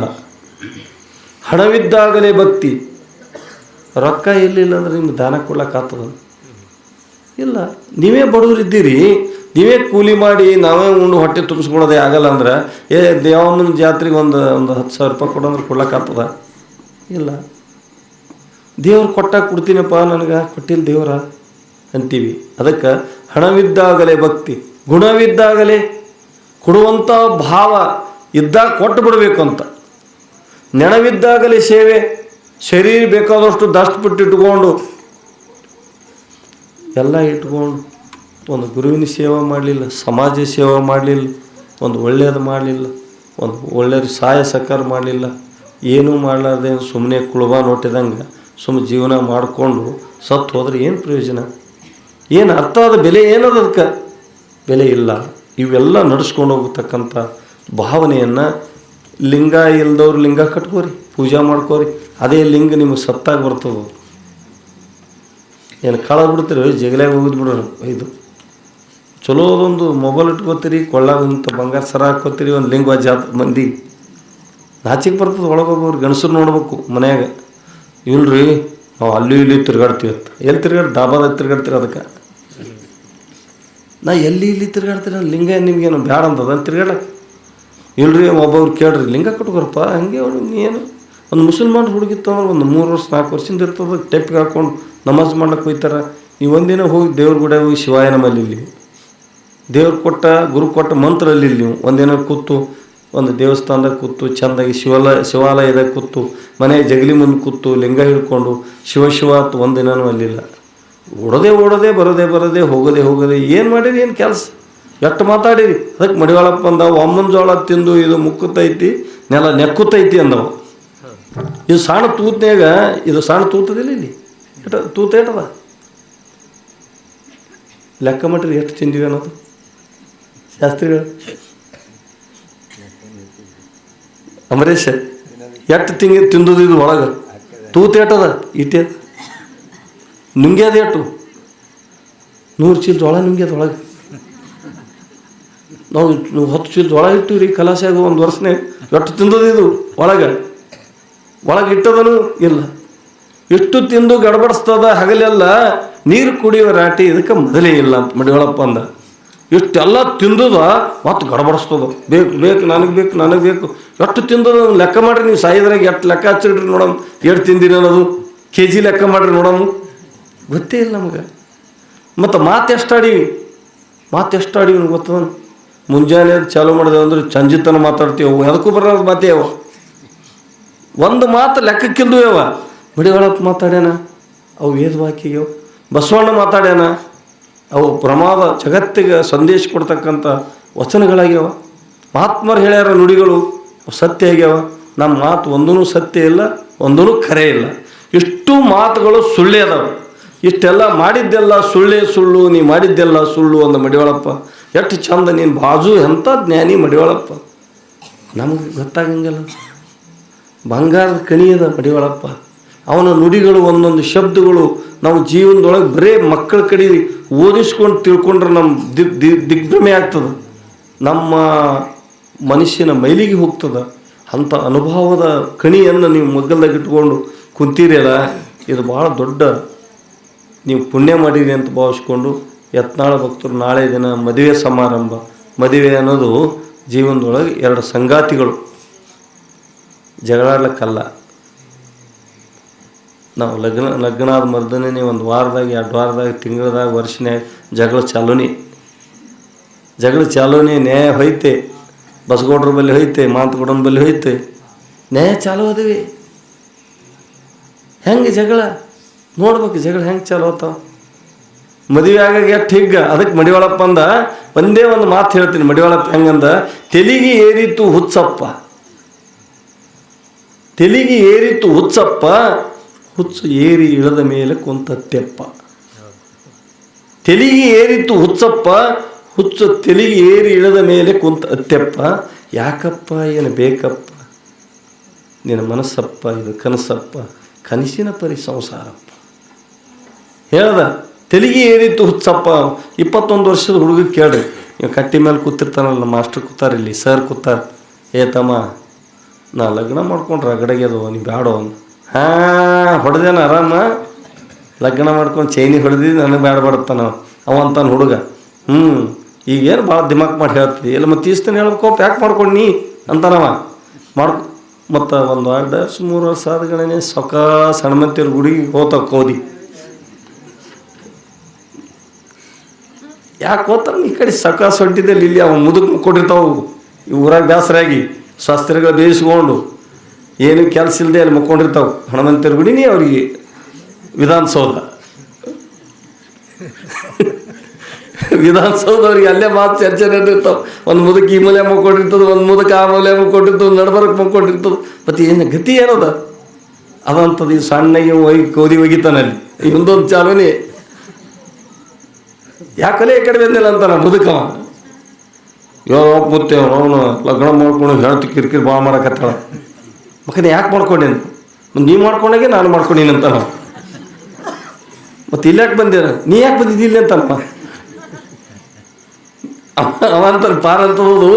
ಹಣವಿದ್ದಾಗಲೇ ಭಕ್ತಿ. ರೊಕ್ಕ ಎಲ್ಲಿಲ್ಲ ಅಂದ್ರೆ ನಿಮ್ಗೆ ದಾನ ಕೊಡ್ಲಕ್ಕಾಗ್ತದ ಇಲ್ಲ. ನೀವೇ ಬಡವರಿದ್ದೀರಿ. ನೀವೇ ಕೂಲಿ ಮಾಡಿ ನಾವೇ ಉಂಡು ಹೊಟ್ಟೆ ತುಂಬಿಸ್ಕೊಳ್ಳೋದೇ ಆಗಲ್ಲ ಅಂದ್ರೆ, ಏ, ದೇವಮ್ಮನ ಜಾತ್ರೆಗೆ ಒಂದು ಒಂದು ಹತ್ತು ಸಾವಿರ ರೂಪಾಯಿ ಕೊಡಂದ್ರೆ ಕೊಡ್ಲಕ್ಕಾಗ್ತದ ಇಲ್ಲ. ದೇವ್ರು ಕೊಟ್ಟಾಗ ಕೊಡ್ತೀನಪ್ಪ ನನಗೆ. ಕೊಟ್ಟಿಲ್ಲ ದೇವ್ರ ಅಂತೀವಿ. ಅದಕ್ಕೆ ಹಣವಿದ್ದಾಗಲೇ ಭಕ್ತಿ. ಗುಣವಿದ್ದಾಗಲೇ ಕೊಡುವಂಥ ಭಾವ ಇದ್ದಾಗ ಕೊಟ್ಟು ಬಿಡಬೇಕು ಅಂತ. ನೆನವಿದ್ದಾಗಲೇ ಸೇವೆ, ಶರೀರ ಬೇಕಾದಷ್ಟು ದಷ್ಟಪಟ್ಟು ಇಟ್ಕೊಂಡು, ಎಲ್ಲ ಇಟ್ಕೊಂಡು ಒಂದು ಗುರುವಿನ ಸೇವೆ ಮಾಡಲಿಲ್ಲ, ಸಮಾಜ ಸೇವೆ ಮಾಡಲಿಲ್ಲ, ಒಂದು ಒಳ್ಳೆಯದು ಮಾಡಲಿಲ್ಲ, ಒಂದು ಒಳ್ಳೆಯ ಸಹಾಯ ಸಹಕಾರ ಮಾಡಲಿಲ್ಲ, ಏನೂ ಮಾಡಲಾರ್ದೆ ಸುಮ್ಮನೆ ಕುಳುಬ ನೋಟಿದಂಗೆ ಸುಮ್ಮನೆ ಜೀವನ ಮಾಡಿಕೊಂಡು ಸತ್ತು ಹೋದ್ರೆ ಏನು ಪ್ರಯೋಜನ? ಏನು ಅರ್ಥ ಆದ ಬೆಲೆ ಏನದ ಅದಕ್ಕೆ? ಬೆಲೆ ಇಲ್ಲ. ಇವೆಲ್ಲ ನಡೆಸ್ಕೊಂಡು ಹೋಗತಕ್ಕಂಥ ಭಾವನೆಯನ್ನು ಲಿಂಗ ಇಲ್ದವ್ರು ಲಿಂಗ ಕಟ್ಕೋರಿ, ಪೂಜೆ ಮಾಡ್ಕೋರಿ. ಅದೇ ಲಿಂಗ ನಿಮಗೆ ಸತ್ತಾಗಿ ಬರ್ತದೆ. ಏನು ಕಳ ಬಿಡ್ತೀರಿ ಜಗಲ್ಯಾಗ ಹೋಗಿದ್ ಬಿಡೋರು. ಇದು ಒಂದು ಮೊಬೈಲ್ ಇಟ್ಕೋತೀರಿ, ಕೊಳ್ಳಾಗ ಇಂಥ ಬಂಗಾರ ಸರ ಹಾಕೋತೀರಿ ಒಂದು ಲಿಂಗ ಜಾತ್ ಮಂದಿ. ನಾಚಿಗೆ ಬರ್ತದೆ ಒಳಗೋಗೋರು ಗಣಸರು ನೋಡ್ಬೇಕು ಮನ್ಯಾಗ. ಇಲ್ರಿ, ನಾವು ಅಲ್ಲಿ ಇಲ್ಲಿ ತಿರ್ಗಾಡ್ತೀವಿ ಅಂತ. ಎಲ್ಲಿ ತಿರ್ಗಾಡ್ ದಾಬಾದಾಗ ತಿರ್ಗಾಡ್ತೀರಿ ಅದಕ್ಕೆ? ನಾ ಎಲ್ಲಿ ಇಲ್ಲಿ ತಿರ್ಗಾಡ್ತೀರ? ಲಿಂಗ ಲಿಂಗ ನಿಮ್ಗೇನು ಬ್ಯಾಡ ಅಂತದ ತಿರ್ಗಾಡಕ್ಕೆ ಇಲ್ರಿ, ಒಬ್ಬೊಬ್ರು ಕೇಳ್ರಿ, ಲಿಂಗ ಕಟ್ಕೊರಪ್ಪ, ಹಂಗೆ ಅವಳು ಏನು? ಒಂದು ಮುಸಲ್ಮಾನ್ ಹುಡುಗಿತ್ತು ಅಂದ್ರೆ ಒಂದು ಮೂರು ವರ್ಷ, ನಾಲ್ಕು ವರ್ಷದಿಂದ ಇರ್ತದೆ ಟೆಪ್ಗೆ ಹಾಕೊಂಡು ನಮಾಜ್ ಮಾಡ್ಲಿಕ್ಕೆ ಹೋಗ್ತಾರೆ ನೀವು ಒಂದಿನ ಹೋಗಿ ದೇವ್ರ ಗುಡ ಹೋಗಿ ಶಿವಾಯ ನಮ್ಮಲ್ಲಿ ಇಲ್ಲಿ. ದೇವ್ರು ಕೊಟ್ಟ, ಗುರು ಕೊಟ್ಟ ಮಂತ್ರ ಅಲ್ಲಿ ನೀವು ಒಂದಿನ ಕೂತು, ಒಂದು ದೇವಸ್ಥಾನದಾಗ ಕೂತು, ಚೆಂದಾಗಿ ಶಿವಾಲ, ಶಿವಾಲಯದಾಗ ಕೂತು, ಮನೆ ಜಗಲಿ ಮುಂದೆ ಕೂತು, ಲಿಂಗ ಹಿಡ್ಕೊಂಡು, ಶಿವ ಶಿವ ಅಂತ ಒಂದಿನನೂ ಅಲ್ಲಿಲ್ಲ. ಓಡೋದೇ ಓಡೋದೇ, ಬರೋದೇ ಬರೋದೇ, ಹೋಗೋದೇ ಹೋಗೋದೇ, ಏನು ಮಾಡಿರಿ, ಏನು ಕೆಲಸ? ಎಷ್ಟು ಮಾತಾಡಿರಿ? ಅದಕ್ಕೆ ಮಡಿವಾಳಪ್ಪ ಅಂದ ಒಮ್ಮನ ಜೋಳ ತಿಂದು ಇದು ಮುಕ್ಕುತ್ತೈತಿ ನೆಲ ನೆಕ್ಕುತ್ತೈತಿ ಅಂದವ. ಇದು ಸಣ್ಣ ತೂತ್ನ್ಯಾಗ, ಇದು ಸಣ್ಣ ತೂತದಿಲ್ಲ ಇಲ್ಲಿ? ಎಟ ತೂತ ಏಟದ ಲೆಕ್ಕ ಮಟ್ರಿ ಎಷ್ಟು ತಿಂದಿವಿ ಅನ್ನೋದು. ಶಾಸ್ತ್ರಿಗಳು. ಅಮರೇಶ, ಎಷ್ಟು ತಿಂಗಿ ತಿಂದದು ಇದು ಒಳಗೆ? ತೂತ ಏಟದ ಇಟ್ಟೆ ನುಂಗ್ಯದ ಎಟ್ಟು? ನೂರು ಚೀಲ ಜೋಳ ನುಂಗ್ಯದ ಒಳಗೆ. ನಾವು ಹತ್ತು ಚೀಲದ ಒಳಗೆ ರೀ ಕಲಾಸಾಗ ಒಂದು ವರ್ಷನೇ ಎಷ್ಟು ತಿಂದದ ಇದು ಒಳಗೆ? ಒಳಗೆ ಇಟ್ಟದನು ಇಲ್ಲ. ಎಷ್ಟು ತಿಂದು ಗಡಬಡಿಸ್ತದ ಹಗಲೆಲ್ಲ ನೀರು ಕುಡಿಯುವ ರಾಟಿ ಇದಕ್ಕೆ ಮೊದಲೇ ಇಲ್ಲ ಅಂತ ಮಡಿಯೊಳಪ್ಪ ಅಂದ. ಇಷ್ಟೆಲ್ಲ ತಿಂದದ ಮತ್ತು ಗಡಬಡಿಸ್ತದ. ಬೇಕು ಬೇಕು, ನನಗೆ ಬೇಕು ನನಗೆ ಬೇಕು. ಎಷ್ಟು ತಿಂದದ ಲೆಕ್ಕ ಮಾಡಿರಿ, ನೀವು ಸಾಯಿದ್ರಾಗ ಎಷ್ಟು ಲೆಕ್ಕ ಹಚ್ಚಿಡ್ರಿ ನೋಡಮ್ ಎಷ್ಟು ತಿಂದಿರಿ ಅನ್ನೋದು ಕೆ ಜಿ ಲೆಕ್ಕ ಮಾಡಿರಿ ನೋಡಮ್ ಗೊತ್ತೇ ಇಲ್ಲ ನಮಗೆ. ಮತ್ತು ಮಾತು ಎಷ್ಟು ಆಡೀವಿ? ಮಾತು ಎಷ್ಟು ಆಡೀವಿ ಗೊತ್ತದ ಮುಂಜಾನೆ ಚಾಲೂ ಚಾಲು ಮಾಡಿದೆ ಅಂದ್ರೆ ಚಂಜಿತನ ಮಾತಾಡ್ತೀವಿ ಅವು ಎದಕ್ಕೂ ಬರೋದು ಮಾತೇವ ಒಂದು ಮಾತು ಲೆಕ್ಕಕ್ಕಿಲ್ದು ಅವ ಮಡಿವಾಳಪ್ಪ ಮಾತಾಡ್ಯಾನ. ಅವು ವೇದ ಬಾಕಿಗೆವು ಬಸವಣ್ಣ ಮಾತಾಡ್ಯಾನ. ಅವು ಪ್ರಮಾದ ಜಗತ್ತಿಗೆ ಸಂದೇಶ ಕೊಡ್ತಕ್ಕಂಥ ವಚನಗಳಾಗ್ಯಾವ. ಮಹಾತ್ಮರು ಹೇಳ್ಯಾರ ನುಡಿಗಳು ಸತ್ಯ ಆಗ್ಯಾವ. ನಮ್ಮ ಮಾತು ಒಂದೂ ಸತ್ಯ ಇಲ್ಲ ಒಂದೂ ಖರೆ ಇಲ್ಲ. ಇಷ್ಟು ಮಾತುಗಳು ಸುಳ್ಳೇ ಅದಾವೆ. ಇಷ್ಟೆಲ್ಲ ಮಾಡಿದ್ದೆಲ್ಲ ಸುಳ್ಳೇ ಸುಳ್ಳು, ನೀ ಮಾಡಿದ್ದೆಲ್ಲ ಸುಳ್ಳು ಅಂದ ಮಡಿವಾಳಪ್ಪ. ಎಷ್ಟು ಚಂದ ನೀನು ಬಾಜು ಎಂಥ ಜ್ಞಾನಿ ಮಡಿವಾಳಪ್ಪ. ನಮಗೆ ಗೊತ್ತಾಗಂಗಿಲ್ಲ. ಬಂಗಾರದ ಕಣಿಯದ ಮಡಿವಾಳಪ್ಪ. ಅವನ ನುಡಿಗಳು ಒಂದೊಂದು ಶಬ್ದಗಳು ನಾವು ಜೀವನದೊಳಗೆ ಬರೇ ಮಕ್ಕಳ ಕಡೆ ಓದಿಸ್ಕೊಂಡು ತಿಳ್ಕೊಂಡ್ರೆ ನಮ್ಮ ದಿಗ್ ದಿಗ್ ದಿಗ್ಭ್ರಮೆ ಆಗ್ತದೆ. ನಮ್ಮ ಮನುಷ್ಯನ ಮೈಲಿಗೆ ಹೋಗ್ತದೆ. ಅಂಥ ಅನುಭವದ ಕಣಿಯನ್ನು ನೀವು ಮಗ್ಗಲ್ದಾಗ ಇಟ್ಕೊಂಡು ಕುಂತೀರಲ್ಲ, ಇದು ಭಾಳ ದೊಡ್ಡ, ನೀವು ಪುಣ್ಯ ಮಾಡಿರಿ ಅಂತ ಭಾವಿಸ್ಕೊಂಡು ಯತ್ನಾಳ ಭಕ್ತರು ನಾಳೆ ದಿನ ಮದುವೆ ಸಮಾರಂಭ. ಮದುವೆ ಅನ್ನೋದು ಜೀವನದೊಳಗೆ ಎರಡು ಸಂಗಾತಿಗಳು. ಜಗಳಾಡ್ಲಿಕ್ಕಲ್ಲ. ನಾವು ಲಗ್ನ ಲಗ್ನ ಆದ ಮರ್ದನೇ ಒಂದು ವಾರದಾಗ, ಎರಡು ವಾರದಾಗ, ತಿಂಗಳದಾಗ ವರ್ಷನೇ ಜಗಳ ಚಾಲೂನಿ. ಜಗಳ ಚಾಲೂನಿ ನ್ಯಾಯ ಹೋಯ್ತೆ. ಬಸಗೌಡ್ರ ಬಳಿ ಹೋಯ್ತೆ, ಮಾತುಗೌಡನ ಬಳಿ ಹೋಯ್ತೆ. ನ್ಯಾಯ ಚಾಲು ಅದಿವಿ. ಹೆಂಗೆ ಜಗಳ? ನೋಡ್ಬೇಕು ಜಗಳ ಹೆಂಗೆ ಚಾಲು ಆತಾವ ಮದುವೆ ಆಗಾಗ ಎಷ್ಟು ಹಿಗ್ಗ? ಅದಕ್ಕೆ ಮಡಿವಾಳಪ್ಪ ಅಂದ, ಒಂದೇ ಒಂದು ಮಾತು ಹೇಳ್ತೀನಿ ಮಡಿವಾಳಪ್ಪ, ಹೆಂಗಂದ? ತೆಲಿಗೆ ಏರಿತು ಹುಚ್ಚಪ್ಪ. ತೆಲಿಗೆ ಏರಿತು ಹುಚ್ಚಪ್ಪ, ಹುಚ್ಚು ಏರಿ ಇಳದ ಮೇಲೆ ಕುಂತತ್ತೆಪ್ಪ ತೆಲಿಗೆ ಏರಿತು ಹುಚ್ಚಪ್ಪ, ಹುಚ್ಚು ತೆಲಿಗೆ ಏರಿ ಇಳದ ಮೇಲೆ ಕುಂತ ಅತ್ತೆಪ್ಪ ಯಾಕಪ್ಪ, ಏನು ಬೇಕಪ್ಪ? ನಿನ್ನ ಮನಸ್ಸಪ್ಪ, ಇದು ಕನಸಪ್ಪ, ಕನಸಿನ ಪರಿ ಸಂಸಾರಪ್ಪ ಹೇಳ್ದ? ತೆಲಿಗೆ ಏನಿತ್ತು ಹುಚ್ಚಪ್ಪ? ಇಪ್ಪತ್ತೊಂದು ವರ್ಷದ ಹುಡುಗ ಕೇಳ್ರಿ. ನೀವು ಕಟ್ಟಿ ಮೇಲೆ ಕೂತಿರ್ತಾನಲ್ಲ, ಮಾಸ್ಟರ್ ಕೂತಾರ ಇಲ್ಲಿ, ಸರ್ ಕೂತಾರ. ಏ ತಮ್ಮ, ನಾ ಲಗ್ನ ಮಾಡ್ಕೊಂಡ್ರೆ ಅದು ನೀ ಬ್ಯಾಡೋ ಹಾಂ, ಹೊಡೆದೇನ ಆರಾಮ? ಲಗ್ನ ಮಾಡ್ಕೊಂಡು ಚೈನಿ ಹೊಡೆದಿ, ನನಗೆ ಬ್ಯಾಡ ಬಡತ್ತಾನ ಅವ ಅಂತಾನ ಹುಡುಗ. ಹ್ಞೂ ಈಗೇನು ಭಾಳ ದಿಮಾಕ್ ಮಾಡಿ ಹೇಳ್ತಿದ್ದಿ ಎಲ್ಲ ಮತ್ತೆ ಈಸ್ತಾನೆ ಹೇಳ್ಬೇಕು ಪ್ಯಾಕ್ ಮಾಡ್ಕೊಂಡು ನೀ? ಅಂತಾನವ ಮಾಡ್ಕೊ, ಮತ್ತು ಒಂದು ಎರಡು ವರ್ಷ, ಮೂರು ವರ್ಷ ಆದ ಗಣನೆ ಸೊಕ ಸಣ್ಣಮಂತಿಯವ್ರ ಗುಡಿಗೆ ಹೋತಾವ ಕೋದಿ ಯಾಕೆ ಹೋತಾರ ಈ ಕಡೆ ಸಕ ಸೊಂಟಿದ್ದಲ್ಲಿ ಇಲ್ಲಿ ಅವನು ಮುದುಕ್ ಮುಕ್ಕೊಂಡಿರ್ತಾವು ಈ ಊರಾಗ ಬೇಸರಾಗಿ ಶಾಸ್ತ್ರಿಗಳು ಬೇಯಿಸ್ಕೊಂಡು, ಏನು ಕೆಲಸ ಇಲ್ಲದೆ ಅಲ್ಲಿ ಮುಕ್ಕೊಂಡಿರ್ತಾವೆ. ಹಣಮಂತರ ಗುಡಿನೇ ಅವ್ರಿಗೆ ವಿಧಾನಸೌಧ. ವಿಧಾನಸೌಧವ್ರಿಗೆ ಅಲ್ಲೇ ಮಾತು ಚರ್ಚೆ ನಡೆದಿರ್ತಾವೆ. ಒಂದು ಮುದುಕ ಈ ಮೂಲೆ ಮುಕ್ಕೊಂಡಿರ್ತದೆ, ಒಂದು ಮುದುಕ ಆ ಮೂಲೆ ಮುಕ್ಕೊಂಡಿರ್ತದೆ ನಡ್ಬರಕ್ಕೆ ಮುಕ್ಕೊಂಡಿರ್ತದೆ. ಮತ್ತು ಏನು ಗತಿ ಏನದ? ಅದಂಥದ್ದು ಈ ಸಣ್ಣಗೆ ಹೋಗಿ ಕೋದಿ ಒಗಿತಾನಲ್ಲಿ ಇನ್ನೊಂದು ಚಾಲನೆ ಯಾಕಲೇ ಈ ಕಡೆ ಬಂದಿಲ್ಲ ಅಂತಾನೆ ಮುದುಕವ? ಯೋ ಮುತ್ತೆ ಅವನು ಲಗ್ನ ಮಾಡ್ಕೊಂಡು ಹೇಳ್ತಿ ಕಿರಿಕಿರಿ ಭಾಳ ಮಾಡಕತ್ತಾಳ. ಮಕ್ಕನ ಯಾಕೆ ಮಾಡ್ಕೊಂಡೇನು ನೀ ಮಾಡ್ಕೊಂಡಾಗೆ ನಾನು ಮಾಡ್ಕೊಂಡೀನಿ ಅಂತಾನ. ಮತ್ತೆ ಇಲ್ಲಾಕೆ ಬಂದಿರ ನೀ ಯಾಕೆ ಬಂದಿದ್ದಿ ಇಲ್ಲಿ ಅಂತಾನಪ್ಪ ಅವ ಅಂತಾನೆ ಪಾರ ಅಂತ ಹೋದು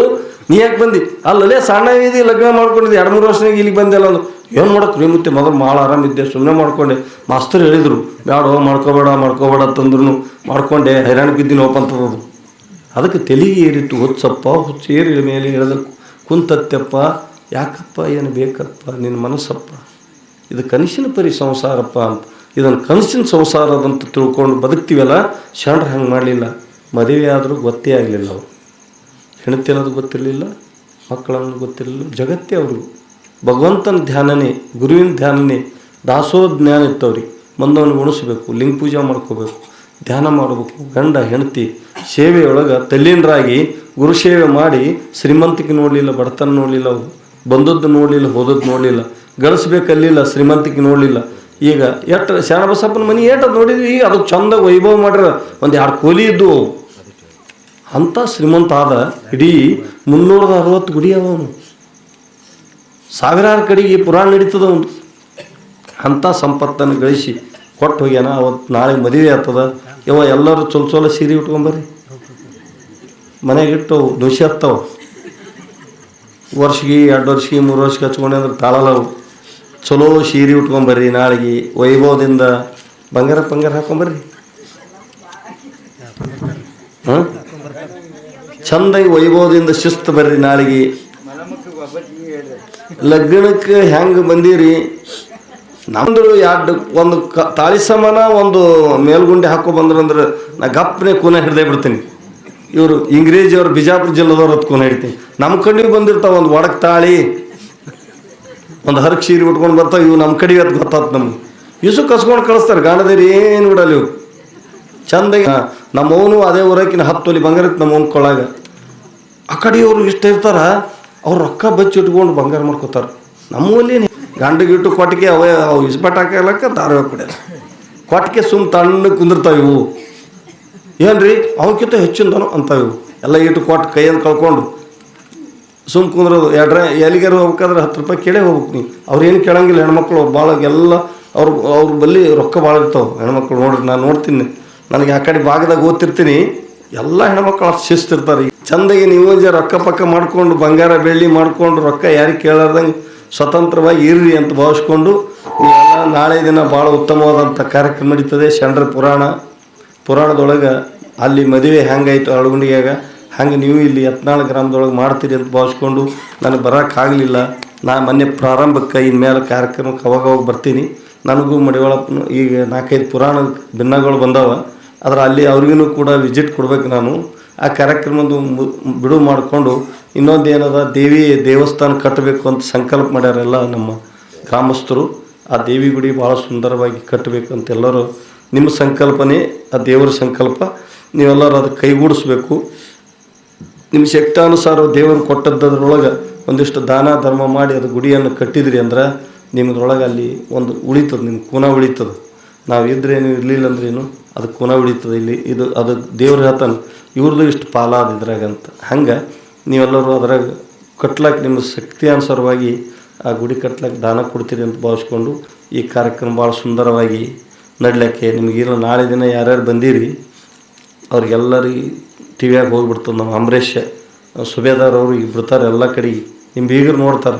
ನೀ ಯಾಕೆ ಬಂದಿ? ಅಲ್ಲಲ್ಲೇ ಸಣ್ಣ ಇದಿ ಲಗ್ನ ಮಾಡ್ಕೊಂಡಿದ್ದೆ. ಎರಡು ಮೂರು ವರ್ಷನಾಗ ಇಲ್ಲಿಗೆ ಬಂದೆಲ್ಲ ಅಂದು. ಏನು ಮಾಡೋಕೆ ರೀ ಮತ್ತೆ? ಮೊದಲು ಭಾಳ ಆರಾಮಿದ್ದೆ ಸುಮ್ಮನೆ ಮಾಡ್ಕೊಂಡೆ. ಮಾಸ್ತರು ಹೇಳಿದರು, ಬ್ಯಾಡ, ಮಾಡ್ಕೋಬೇಡ ಮಾಡ್ಕೋಬೇಡ ಅಂತಂದ್ರು ಮಾಡ್ಕೊಂಡೆ, ಹೈರಾಣ ಬಿದ್ದೀನಿ ಅಂತದ್ದು ಅದಕ್ಕೆ ತೆಲಿಗೆ ಏರಿತ್ತು. ಹುಚ್ಚಪ್ಪ ಹುಚ್ಚು ಏರಿ ಮೇಲೆ ಹೇಳಿದ ಕುಂತತ್ತೆಪ್ಪ, ಯಾಕಪ್ಪ, ಏನು ಬೇಕಪ್ಪ? ನಿನ್ನ ಮನಸ್ಸಪ್ಪ. ಇದು ಕನಸಿನ ಪರಿ ಸಂಸಾರಪ್ಪ ಅಂತ. ಇದನ್ನು ಕನಸಿನ ಸಂಸಾರದಂತ ತಿಳ್ಕೊಂಡು ಬದುಕ್ತೀವಲ್ಲ ಶರಣರು ಹಂಗೆ ಮಾಡಲಿಲ್ಲ. ಮದುವೆ ಆದರೂ ಗೊತ್ತೇ ಆಗಲಿಲ್ಲ ಅವರು. ಹೆಂಡತಿ ಅನ್ನೋದು ಗೊತ್ತಿರಲಿಲ್ಲ ಮಕ್ಕಳನ್ನು ಗೊತ್ತಿರಲಿಲ್ಲ. ಜಗತ್ತೇ ಅವರು ಭಗವಂತನ ಧ್ಯಾನನೇ, ಗುರುವಿನ ಧ್ಯಾನನೇ ದಾಸೋ ಜ್ಞಾನ ಇತ್ತವ್ರಿಗೆ ಮಂದವನ್ನು ಉಣಿಸ್ಬೇಕು, ಲಿಂಗ ಪೂಜೆ ಮಾಡ್ಕೋಬೇಕು, ಧ್ಯಾನ ಮಾಡಬೇಕು. ಗಂಡ, ಹೆಂಡತಿ, ಸೇವೆಯೊಳಗೆ ತಲ್ಲೀನರಾಗಿ ಗುರು ಸೇವೆ ಮಾಡಿ ಶ್ರೀಮಂತಿಕೆ ನೋಡಲಿಲ್ಲ, ಬಡತನ ನೋಡಲಿಲ್ಲ ಅವರು ಬಂದದ್ದು ನೋಡಲಿಲ್ಲ, ಹೋದದ್ದು ನೋಡಲಿಲ್ಲ, ಗಳಿಸ್ಬೇಕಲ್ಲಿಲ್ಲ, ಶ್ರೀಮಂತಿಕೆ ನೋಡಲಿಲ್ಲ. ಈಗ ಎಷ್ಟು ಶರಣಬಸಪ್ಪನ ಮನೆ ಏಟದು ನೋಡಿದ್ವಿ, ಈಗ ಅದಕ್ಕೆ ಚಂದ ವೈಭವ ಮಾಡ್ರ ಒಂದು ಎರಡು ಕೋಲಿ ಇದ್ದು ಅವು ಅಂಥ ಶ್ರೀಮಂತ ಆದ ಇಡೀ ಮುನ್ನೂರದ ಅರವತ್ತು ಗುಡಿ ಅವ ಅವನು. ಸಾವಿರಾರು ಕಡೆಗೆ ಪುರಾಣ ನಡೀತದ ಅವನು. ಅಂಥ ಸಂಪತ್ತನ್ನು ಗಳಿಸಿ ಕೊಟ್ಟು ಹೋಗ್ಯಾನ. ಅವತ್ತು ನಾಳೆ ಮದುವೆ ಆಗ್ತದ. ಇವ ಎಲ್ಲರೂ ಚೊಲ ಚೊಲ ಸೀರೆ ಉಟ್ಕೊಂಬರ್ರಿ ಮನೆಗಿಟ್ಟು ದೋಷಿ ಹತ್ತವ. ವರ್ಷಗೆ, ಎರಡು ವರ್ಷಗೆ, ಮೂರು ವರ್ಷಕ್ಕೆ ಹಚ್ಕೊಂಡೆ ಅಂದ್ರೆ ತಾಳಲ್ಲ ಅವು ಚಲೋ ಸೀರೆ ಉಟ್ಕೊಂಬರ್ರಿ ನಾಳೆಗೆ ವೈಭವದಿಂದ ಬಂಗಾರ ಬಂಗಾರ ಹಾಕೊಂಬರ್ರಿ ಹಾಂ ಚಂದಾಗಿ ವೈಭವದಿಂದ ಶಿಸ್ತು ಬರ್ರಿ ನಾಳೆಗೆ. ಲಗ್ನಕ್ಕೆ ಹೆಂಗೆ ಬಂದೀರಿ? ನಮ್ದು ಎರಡು, ಒಂದು ಕ, ತಾಳಿ ಸಮಾನ, ಒಂದು ಮೇಲ್ಗುಂಡೆ ಹಾಕೋ ಬಂದ್ರಂದ್ರೆ ನಾ ಗಪ್ಪನೆ ಕೂನ ಹಿಡ್ದೇ ಬಿಡ್ತೀನಿ. ಇವರು ಇಂಗ್ರೇಜಿಯವ್ರು ಬಿಜಾಪುರ ಜಿಲ್ಲೆದವ್ರು ಹೊತ್ತು ಕೂನ ಹಿಡ್ತೀನಿ. ನಮ್ಮ ಕಡೆಗೆ ಬಂದಿರ್ತಾವ ಒಂದು ಒಡಕ್ ತಾಳಿ, ಒಂದು ಹರಕ್ ಸೀರೆ ಉಟ್ಕೊಂಡು ಬರ್ತಾವ, ಇವು ನಮ್ಮ ಕಡೆಗೆ ಅದು ಗೊತ್ತಾತ್ ನಮ್ಗೆ. ಇಸು ಕಸ್ಕೊಂಡು ಕಳಿಸ್ತಾರೆ ಗಾಣದೇರಿ ಏನು ಬಿಡಲ್ಲ ಇವು ಚಂದಾಗಿ ನಮ್ಮವನು ಅದೇ ಊರಕ್ಕಿನ ಹತ್ತು ತೊಲಿ ಬಂಗಾರ ಇತ್ತು ನಮ್ಮವನ ಕೊಳಾಗ. ಆ ಕಡೆಯವರು ಇಷ್ಟ ಇರ್ತಾರ, ಅವ್ರು ರೊಕ್ಕ ಬಚ್ಚಿ ಇಟ್ಕೊಂಡು ಬಂಗಾರ ಮಾಡ್ಕೋತಾರೆ. ನಮ್ಮಲ್ಲಿ ಗಂಡಗಿಟ್ಟು ಕೊಟ್ಟಿಗೆ ಅವೇ ಅವು ಇಸ್ಬಟ್ ಹಾಕಲಕ್ಕ ದಾರವ ಕೊಡ್ಯಾರ. ಕೊಟ್ಟಿಗೆ ಸುಮ್ ತಣ್ಣ ಕುಂದಿರ್ತಾವ ಇವು. ಏನ್ರಿ? ಅವಕ್ಕಿಂತ ಹೆಚ್ಚಿಂದನು ಅಂತಾವ ಇವು. ಎಲ್ಲ ಇಟ್ಟು ಕೊಟ್ಟು ಕೈಯನ್ನು ಕಳ್ಕೊಂಡು ಸುಮ್ ಕುಂದ್ರದು. ಎಡ್ರೆ ಎಲ್ಲಿಗಾರು ಹೋಗ್ಬೇಕಾದ್ರೆ ಹತ್ತು ರೂಪಾಯಿ ಕೇಳೇ ಹೋಗ್ಬೇಕು ಅವ್ರು ಏನು ಕೇಳಂಗಿಲ್ಲ, ಹೆಣ್ಮಕ್ಳು ಭಾಳ ಎಲ್ಲ ಅವ್ರು ಅವ್ರ ಬಲ್ಲಿ ರೊಕ್ಕ ಭಾಳ ಇರ್ತಾವೆ ಹೆಣ್ಮಕ್ಳು ನೋಡ್ರಿ, ನಾನು ನೋಡ್ತೀನಿ. ನನಗೆ ಆ ಕಡೆ ಭಾಗದಾಗ ಓದ್ತಿರ್ತೀನಿ. ಎಲ್ಲ ಹೆಣ್ಮಕ್ಳು ಅಷ್ಟು ಶಿಸ್ತಿರ್ತಾರೆ. ಚಂದಾಗಿ ನೀವು ರೊಕ್ಕ ಪಕ್ಕ ಮಾಡಿಕೊಂಡು, ಬಂಗಾರ ಬೆಳ್ಳಿ ಮಾಡಿಕೊಂಡು, ರೊಕ್ಕ ಯಾರಿಗೆ ಕೇಳಾರ್ದಂಗೆ ಸ್ವತಂತ್ರವಾಗಿ ಇರ್ರಿ ಅಂತ ಭಾವಿಸ್ಕೊಂಡು ಎಲ್ಲ ನಾಳೆ ದಿನ ಭಾಳ ಉತ್ತಮವಾದಂಥ ಕಾರ್ಯಕ್ರಮ ನಡೀತದೆ. ಶಂಡ್ರ ಪುರಾಣ. ಪುರಾಣದೊಳಗೆ ಅಲ್ಲಿ ಮದುವೆ ಹ್ಯಾಂಗಾಯ್ತು ಅಳಗುಂಡಿಯಾಗ ಹಂಗೆ ನೀವು ಇಲ್ಲಿ ಯತ್ನಾಳ್ ಗ್ರಾಮದೊಳಗೆ ಮಾಡ್ತೀರಿ ಅಂತ ಭಾವಿಸ್ಕೊಂಡು ನನಗೆ ಬರೋಕ್ಕಾಗಲಿಲ್ಲ ನಾ ಮೊನ್ನೆ ಪ್ರಾರಂಭಕ್ಕೆ ಇನ್ಮೇಲೆ ಕಾರ್ಯಕ್ರಮಕ್ಕೆ ಅವಾಗವಾಗ ಅವಾಗ ಬರ್ತೀನಿ. ನನಗೂ ಮಡಿವಾಳಪ್ಪನು ಈಗ ನಾಲ್ಕೈದು ಪುರಾಣ ಭಿನ್ನಗಳು ಬಂದಾವ. ಆದ್ರೆ ಅಲ್ಲಿ ಅವ್ರಿಗೂ ಕೂಡ ವಿಸಿಟ್ ಕೊಡ್ಬೇಕು ನಾನು. ಆ ಕಾರ್ಯಕ್ರಮದ ಬಿಡುವು ಮಾಡಿಕೊಂಡು ಇನ್ನೊಂದು ಏನದ, ದೇವಿ ದೇವಸ್ಥಾನ ಕಟ್ಟಬೇಕು ಅಂತ ಸಂಕಲ್ಪ ಮಾಡ್ಯಾರೆಲ್ಲ ನಮ್ಮ ಗ್ರಾಮಸ್ಥರು. ಆ ದೇವಿ ಗುಡಿ ಭಾಳ ಸುಂದರವಾಗಿ ಕಟ್ಟಬೇಕು ಅಂತ ಎಲ್ಲರೂ ನಿಮ್ಮ ಸಂಕಲ್ಪನೇ, ಆ ದೇವರ ಸಂಕಲ್ಪ. ನೀವೆಲ್ಲರೂ ಅದಕ್ಕೆ ಕೈಗೂಡಿಸ್ಬೇಕು. ನಿಮ್ಮ ಶಕ್ತಾನುಸಾರ ದೇವರು ಕೊಟ್ಟದ್ದರೊಳಗೆ ಒಂದಿಷ್ಟು ದಾನ, ಧರ್ಮ ಮಾಡಿ ಅದು ಗುಡಿಯನ್ನು ಕಟ್ಟಿದ್ರಿ ಅಂದ್ರೆ ನಿಮ್ಮದ್ರೊಳಗೆ ಅಲ್ಲಿ ಒಂದು ಉಳಿತದೆ ನಿಮ್ಮ ಕುನ ಉಳಿತದೆ. ನಾವು ಇದ್ರೇನು ಇರಲಿಲ್ಲ ಅಂದ್ರೇನು ಅದು ಕುನ ಉಳಿತದೆ. ಇಲ್ಲಿ ಇದು, ಅದು ದೇವ್ರ ಹೇಳ್ತಾನೆ ಇವ್ರದ್ದು ಇಷ್ಟು ಪಾಲಾದ ಇದ್ರಾಗ ಅಂತ. ಹಂಗೆ ನೀವೆಲ್ಲರೂ ಅದ್ರಾಗ ಕಟ್ಲಕ್ಕೆ ನಿಮ್ಮ ಶಕ್ತಿ ಅನುಸಾರವಾಗಿ ಆ ಗುಡಿ ಕಟ್ಲಕ್ಕೆ ದಾನ ಕೊಡ್ತೀರಿ ಅಂತ ಭಾವಿಸ್ಕೊಂಡು ಈ ಕಾರ್ಯಕ್ರಮ ಭಾಳ ಸುಂದರವಾಗಿ ನಡ್ಲಿಕ್ಕೆ ನಿಮಗಿರೋ ನಾಳೆ ದಿನ ಯಾರ್ಯಾರು ಬಂದೀರಿ, ಅವ್ರಿಗೆಲ್ಲರಿಗೆ ಟಿ ವಿಯಾಗ ಹೋಗ್ಬಿಡ್ತದೆ ನಮ್ಮ ಅಂಬರೀಷ್ ಸುಬೇದಾರ್ ಅವರು ಈಗ ಬಿಡ್ತಾರೆ ಎಲ್ಲ ಕಡೆಗೆ ನಿಮ್ಮ ಬೀಗರು ನೋಡ್ತಾರೆ.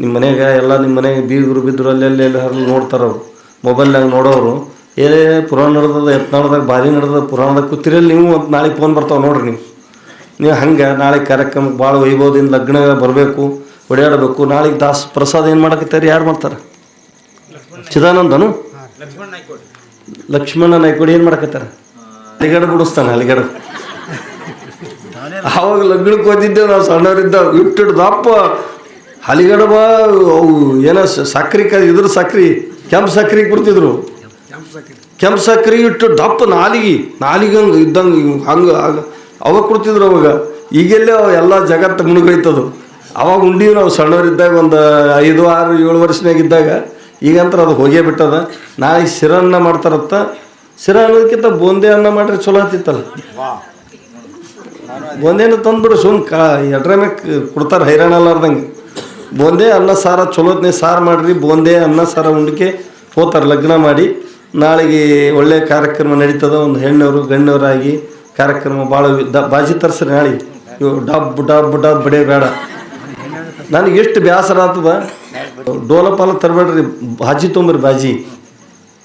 ನಿಮ್ಮ ಮನೆಗೆ ಎಲ್ಲ ನಿಮ್ಮ ಮನೆಗೆ ಬೀಗರು ಬಿದ್ದರು ಅಲ್ಲೆಲ್ಲಿ ಎಲ್ಲಿ ಹರಿದು ನೋಡ್ತಾರೆ ಅವರು. ಮೊಬೈಲ್ನಾಗ ನೋಡೋರು. ಏ ಪುರಾಣ ನಡೆದದ, ಯತ್ನಾಳದಾಗ ಭಾರಿ ನಡೆದ ಪುರಾಣದಾಗ ಕೂತಿರಲ್ಲಿ ನೀವು, ಅಂತ ನಾಳೆ ಫೋನ್ ಬರ್ತಾವೆ ನೋಡ್ರಿ ನೀವು. ನೀವು ಹಂಗೆ ನಾಳೆ ಕಾರ್ಯಕ್ರಮಕ್ಕೆ ಭಾಳ ವೈಭವದಿಂದ ಲಗ್ನ ಬರಬೇಕು, ಓಡಾಡಬೇಕು. ನಾಳೆಗೆ ದಾಸ್ ಪ್ರಸಾದ ಏನು ಮಾಡಕತ್ತಾರೆ, ಯಾರು ಮಾಡ್ತಾರೆ? ಚಿದಾನಂದನು? ಲಕ್ಷ್ಮಣ ನಾಯ್ಕೋಡಿ ಏನು ಮಾಡಕತ್ತಾರ? ಅಲಿಗಡ ಬಿಡಿಸ್ತಾನೆ ಅಲಿಗಡ ಆವಾಗ ಲಗ್ನಕ್ಕೆ ಓದಿದ್ದೇವೆ ನಾವು ಸಣ್ಣವರಿದ್ದ ಇಟ್ಟು ದಪ್ಪ. ಹಲಿಗಡ ಬಾ, ಅವು ಏನೋ ಸಕ್ರಿ ಕ, ಇದ್ರ ಸಕ್ರಿ, ಕೆಂಪು ಸಕ್ರಿ ಕೊಡ್ತಿದ್ರು. ಕೆಂಪು ಸಕ್ಕರೆ ಇಟ್ಟು ದಪ್ಪ ನಾಲಿಗೆ ನಾಲಿಗೆ ಹಂಗೆ ಇದ್ದಂಗೆ ಹಂಗೆ ಅವಾಗ ಕೊಡ್ತಿದ್ರು ಅವಾಗ. ಈಗೆಲ್ಲೇ ಅವು ಎಲ್ಲ ಜಗತ್ತು ಮುಳುಗೈತದು. ಅವಾಗ ಉಂಡೀವಿ ನಾವು ಸಣ್ಣವರಿದ್ದಾಗ ಒಂದು ಐದು, ಆರು, ಏಳು ವರ್ಷನಾಗಿದ್ದಾಗ ಈಗಂತರ ಅದು ಹೋಗೇ ಬಿಟ್ಟದ. ನಾಳೆ ಶಿರನ್ನ ಮಾಡ್ತಾರತ್ತ. ಶಿರ ಅನ್ನೋದಕ್ಕಿಂತ ಬೂಂದೆ ಅನ್ನ ಮಾಡ್ರೆ ಚಲೋ ಆತಿತ್ತಲ್ಲ ಬೂಂದೇನ ತಂದ್ಬಿಡು ಸುಮ್ ಕಾ ಎಡ್ರ ಕೊಡ್ತಾರೆ ಹೈರಾಣ ಅಲ್ಲಾರ್ದಂಗೆ. ಬೂಂದೆ ಅನ್ನ ಸಾರ ಚಲೋತ್ನೇ ಸಾರು ಮಾಡ್ರಿ, ಬೂಂದೆ ಅನ್ನ ಸಾರ ಉಂಡಿಕೆ ಹೋತಾರೆ ಲಗ್ನ ಮಾಡಿ. ನಾಳೆಗೆ ಒಳ್ಳೆಯ ಕಾರ್ಯಕ್ರಮ ನಡೀತದ, ಒಂದು ಹೆಣ್ಣವರು, ಗಣ್ಣವರಾಗಿ ಕಾರ್ಯಕ್ರಮ ಭಾಳ ದ, ಬಾಜಿ ತರ್ಸ್ರಿ ನಾಳೆ. ಇವು ಡಬ್ ಡಬ್ ಡಬ್ ಬಡೇ ಬೇಡ. ನನಗೆ ಎಷ್ಟು ಬೇಸರ ಆಗ್ತದ. ಡೋಲಪಾಲ ತರಬೇಡ್ರಿ, ಬಾಜಿ ತೊಂಬ್ರಿ ಬಾಜಿ.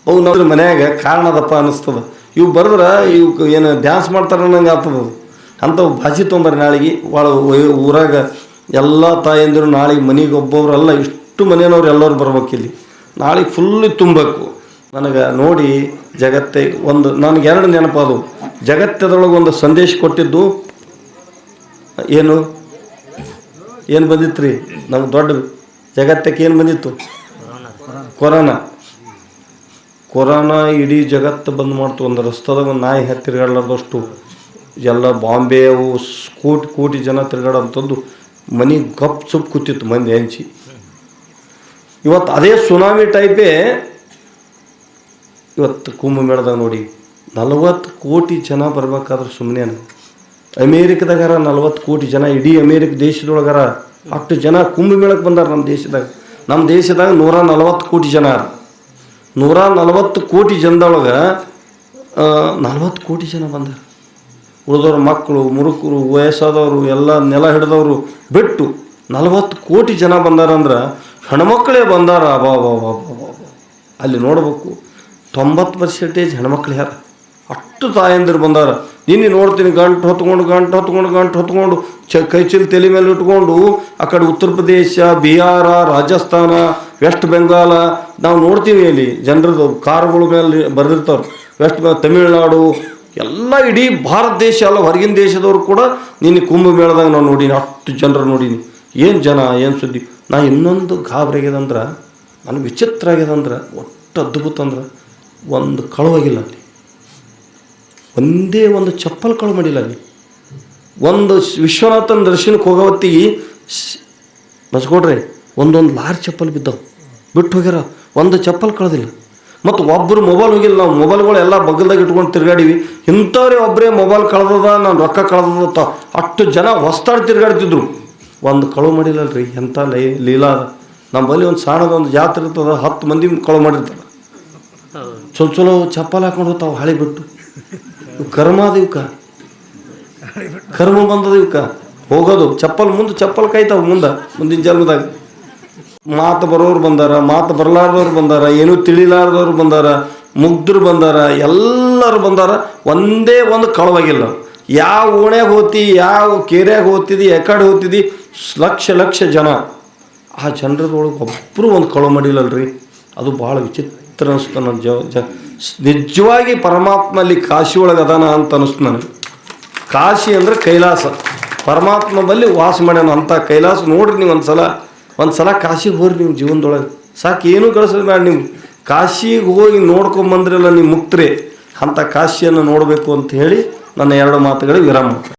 ಅವು ನಮ್ಮ ಮನ್ಯಾಗ ಕಾರಣದಪ್ಪ ಅನ್ನಿಸ್ತದ ಇವು ಬರೆದ್ರೆ ಇವು ಏನು ಡ್ಯಾನ್ಸ್ ಮಾಡ್ತಾರೆ ಅನ್ನಂಗೆ ಆಗ್ತದ. ಅಂಥವು ಬಾಜಿ ತೊಂಬರಿ ನಾಳೆಗೆ. ಭಾಳ ಊರಾಗ ಎಲ್ಲ ತಾಯಂದಿರು ನಾಳೆಗೆ ಮನೆಗೆ ಒಬ್ಬೊಬ್ರಲ್ಲ ಇಷ್ಟು ಮನೆಯವ್ರು ಎಲ್ಲರೂ ಬರ್ಬೇಕು ಇಲ್ಲಿ ನಾಳೆಗೆ ಫುಲ್ಲು ತುಂಬಬೇಕು. ನನಗೆ ನೋಡಿ ಜಗತ್ತೇ ಒಂದು, ನನಗೆ ಎರಡು ನೆನಪದು. ಜಗತ್ತದೊಳಗೆ ಒಂದು ಸಂದೇಶ ಕೊಟ್ಟಿದ್ದು ಏನು? ಏನು ಬಂದಿತ್ತು ರೀ ನಮ್ಗೆ ದೊಡ್ಡ ಜಗತ್ತಕ್ಕೆ ಏನು ಬಂದಿತ್ತು? ಕೊರೋನಾ. ಕೊರೋನಾ ಇಡೀ ಜಗತ್ತು ಬಂದ್ ಮಾಡ್ತು. ಒಂದು ರಸ್ತದಾಗ ಒಂದು ನಾಯಿ ಹತ್ತಿ ತಿರ್ಗಾಡ್ಲಾರ್ದಷ್ಟು ಎಲ್ಲ ಬಾಂಬೆ ಅವು ಕೋಟಿ ಕೋಟಿ ಜನ ತಿರ್ಗಾಡೋಂಥದ್ದು. ಮನೆ ಗಪ್ ಸುಪ್ ಕೂತಿತ್ತು ಮಂದಿ ಹಂಚಿ. ಇವತ್ತು ಅದೇ ಸುನಾಮಿ ಟೈಪೇ ಇವತ್ತು ಕುಂಭಮೇಳದಾಗ ನೋಡಿ, ನಲವತ್ತು ಕೋಟಿ ಜನ ಬರ್ಬೇಕಾದ್ರೆ ಸುಮ್ಮನೆ ಅಮೇರಿಕದಾಗಾರ ನಲವತ್ತು ಕೋಟಿ ಜನ, ಇಡೀ ಅಮೇರಿಕ ದೇಶದೊಳಗಾರ ಅಷ್ಟು ಜನ ಕುಂಭಮೇಳಕ್ಕೆ ಬಂದಾರ ನಮ್ಮ ದೇಶದಾಗ ನಮ್ಮ ದೇಶದಾಗ ನೂರ ನಲವತ್ತು ಕೋಟಿ ಜನ ಅರ. ನೂರ ನಲವತ್ತು ಕೋಟಿ ಜನದೊಳಗೆ ನಲವತ್ತು ಕೋಟಿ ಜನ ಬಂದಾರ ಉಳಿದವ್ರ ಮಕ್ಕಳು, ಮುರುಕರು, ವಯಸ್ಸಾದವರು, ಎಲ್ಲ ನೆಲ ಹಿಡಿದವರು ಬಿಟ್ಟು ನಲವತ್ತು ಕೋಟಿ ಜನ ಬಂದಾರಂದ್ರೆ, ಹೆಣ್ಮಕ್ಳೇ ಬಂದಾರ ಅಬಾ. ಅಲ್ಲಿ ನೋಡ್ಬೇಕು ತೊಂಬತ್ತು ಪರ್ಸೆಂಟೇಜ್ ಹೆಣ್ಮಕ್ಳು ಹೇಳ ಅಷ್ಟು ತಾಯಂದಿರು ಬಂದಾರ ನಿನ್ನೆ ನೋಡ್ತೀನಿ, ಗಂಟು ಹೊತ್ಕೊಂಡು ಗಂಟು ಹೊತ್ಕೊಂಡು ಗಂಟು ಹೊತ್ಕೊಂಡು, ಚ ಕೈ ಚೀಲ ತಲೆ ಮೇಲೆ ಇಟ್ಕೊಂಡು, ಆ ಕಡೆ ಉತ್ತರ ಪ್ರದೇಶ, ಬಿಹಾರ, ರಾಜಸ್ಥಾನ ವೆಸ್ಟ್ ಬೆಂಗಾಲ ನಾವು ನೋಡ್ತೀವಿ ಇಲ್ಲಿ ಜನರದು ಕಾರುಗಳ ಮೇಲೆ ಬರೆದಿರ್ತಾರೆ ವೆಸ್ಟ್ ತಮಿಳ್ನಾಡು, ಎಲ್ಲ ಇಡೀ ಭಾರತ ದೇಶ ಅಲ್ಲ ಹೊರಗಿನ ದೇಶದವ್ರು ಕೂಡ ನಿನ್ನೆ ಕುಂಭಮೇಳದಾಗ ನಾವು ನೋಡೀನಿ, ಅಷ್ಟು ಜನರು ನೋಡೀನಿ. ಏನು ಜನ, ಏನು ಸುದ್ದಿ? ನಾ ಇನ್ನೊಂದು ಗಾಬರಿ ಆಗ್ಯದಂದ್ರೆ ನನಗೆ ವಿಚಿತ್ರ ಆಗ್ಯದಂದ್ರೆ, ಒಟ್ಟು ಅದ್ಭುತ ಅಂದ್ರೆ ಒಂದು ಕಳುವಾಗಿಲ್ಲ ಅಲ್ಲಿ. ಒಂದೇ ಒಂದು ಚಪ್ಪಲ್ ಕಳು ಮಾಡಿಲ್ಲ ಅಲ್ಲಿ. ಒಂದು ವಿಶ್ವನಾಥನ ದರ್ಶನಕ್ಕೆ ಹೋಗೋ ಹೊತ್ತಿಗೆ ಬಸ್ಕೊಡ್ರಿ ಒಂದೊಂದು ಲಾರಿ ಚಪ್ಪಲ್ ಬಿದ್ದವು. ಬಿಟ್ಟು ಹೋಗ್ಯಾರ, ಒಂದು ಚಪ್ಪಲ್ ಕಳೆದಿಲ್ಲ. ಮತ್ತು ಒಬ್ಬರು ಮೊಬೈಲ್ ಹೋಗಿಲ್ಲ, ನಾವು ಮೊಬೈಲ್ಗಳು ಎಲ್ಲ ಬಗಲ್ದಾಗ ಇಟ್ಕೊಂಡು ತಿರ್ಗಾಡಿವಿ. ಇಂಥವ್ರೇ ಒಬ್ಬರೇ ಮೊಬೈಲ್ ಕಳೆದದ, ನಾನು ರೊಕ್ಕ ಕಳೆದದ ಅಷ್ಟು ಜನ ಹೊಸ್ತಾಡ್ ತಿರ್ಗಾಡ್ತಿದ್ರು. ಒಂದು ಕಳುವು ಮಾಡಿಲ್ಲಲ್ರಿ ಎಂಥ ಲೈ ಲೀಲಾ. ನಮ್ಮಲ್ಲಿ ಒಂದು ಸಾಣದ ಒಂದು ಜಾತ್ರೆ ಇರ್ತದೆ, ಹತ್ತು ಮಂದಿ ಕಳು ಮಾಡಿರ್ತಾರೆ. ಚಲೋ ಚಲೋ ಚಪ್ಪಲ್ ಹಾಕೊಂಡು ಹೋಗ್ತಾವ ಹಳಿ ಬಿಟ್ಟು. ಕರ್ಮ ಅದ ಇವಕ್ಕ ಕರ್ಮ ಬಂದದ ಇವಕ್ಕ ಹೋಗೋದು. ಚಪ್ಪಲ್ ಮುಂದೆ ಚಪ್ಪಲ್ ಕಾಯ್ತಾವ ಮುಂದೆ, ಮುಂದಿನ ಜನ್ಮದಾಗ. ಮಾತು ಬರೋರು ಬಂದಾರ, ಮಾತು ಬರಲಾರ್ದವ್ರು ಬಂದಾರ, ಏನೂ ತಿಳಿಲಾರ್ದವ್ರು ಬಂದಾರ ಮುಗ್ಧರು ಬಂದಾರ, ಎಲ್ಲರೂ ಬಂದಾರ, ಒಂದೇ ಒಂದು ಕಳವಾಗಿಲ್ಲ. ಯಾವ ಓಣ್ಯಾಗ ಹೋತಿ, ಯಾವ ಕೆರೆಯಾಗ ಹೋತಿದಿ ಎಕಡೆ ಹೋಗ್ತಿದಿ, ಲಕ್ಷ ಲಕ್ಷ ಜನ. ಆ ಜನರದೊಳಗೆ ಒಬ್ಬರು ಒಂದು ಕಳು ಮಾಡಿಲ್ಲಲ್ರಿ. ಅದು ಭಾಳ ವಿಚಿತ್ರ. ಅನಿಸ್ತು ನನ್ನ ಜ ನಿಜವಾಗಿ ಪರಮಾತ್ಮ ಅಲ್ಲಿ ಕಾಶಿ ಒಳಗೆ ಅದಾನ ಅಂತ ಅನಿಸ್ತು ನನಗೆ. ಕಾಶಿ ಅಂದರೆ ಕೈಲಾಸ. ಪರಮಾತ್ಮ ಬಲ್ಲಿ ವಾಸ ಮಾಡ್ಯಾನ ಅಂತ ಕೈಲಾಸ ನೋಡ್ರಿ ನೀವು ಒಂದು ಸಲ ಒಂದು ಸಲ ಕಾಶಿಗೆ ಹೋಗ್ರಿ ನೀವು ಜೀವನದೊಳಗೆ. ಸಾಕು, ಏನೂ ಕಳಿಸೋದು ಮಾಡಿ ನೀವು. ಕಾಶಿಗೆ ಹೋಗಿ ನೋಡ್ಕೊಂಬಂದ್ರಲ್ಲ ನೀವು ಮುಕ್ತರೆ. ಅಂಥ ಕಾಶಿಯನ್ನು ನೋಡಬೇಕು ಅಂತ ಹೇಳಿ ನನ್ನ ಎರಡು ಮಾತುಗಳಿಗೆ ವಿರಾಮ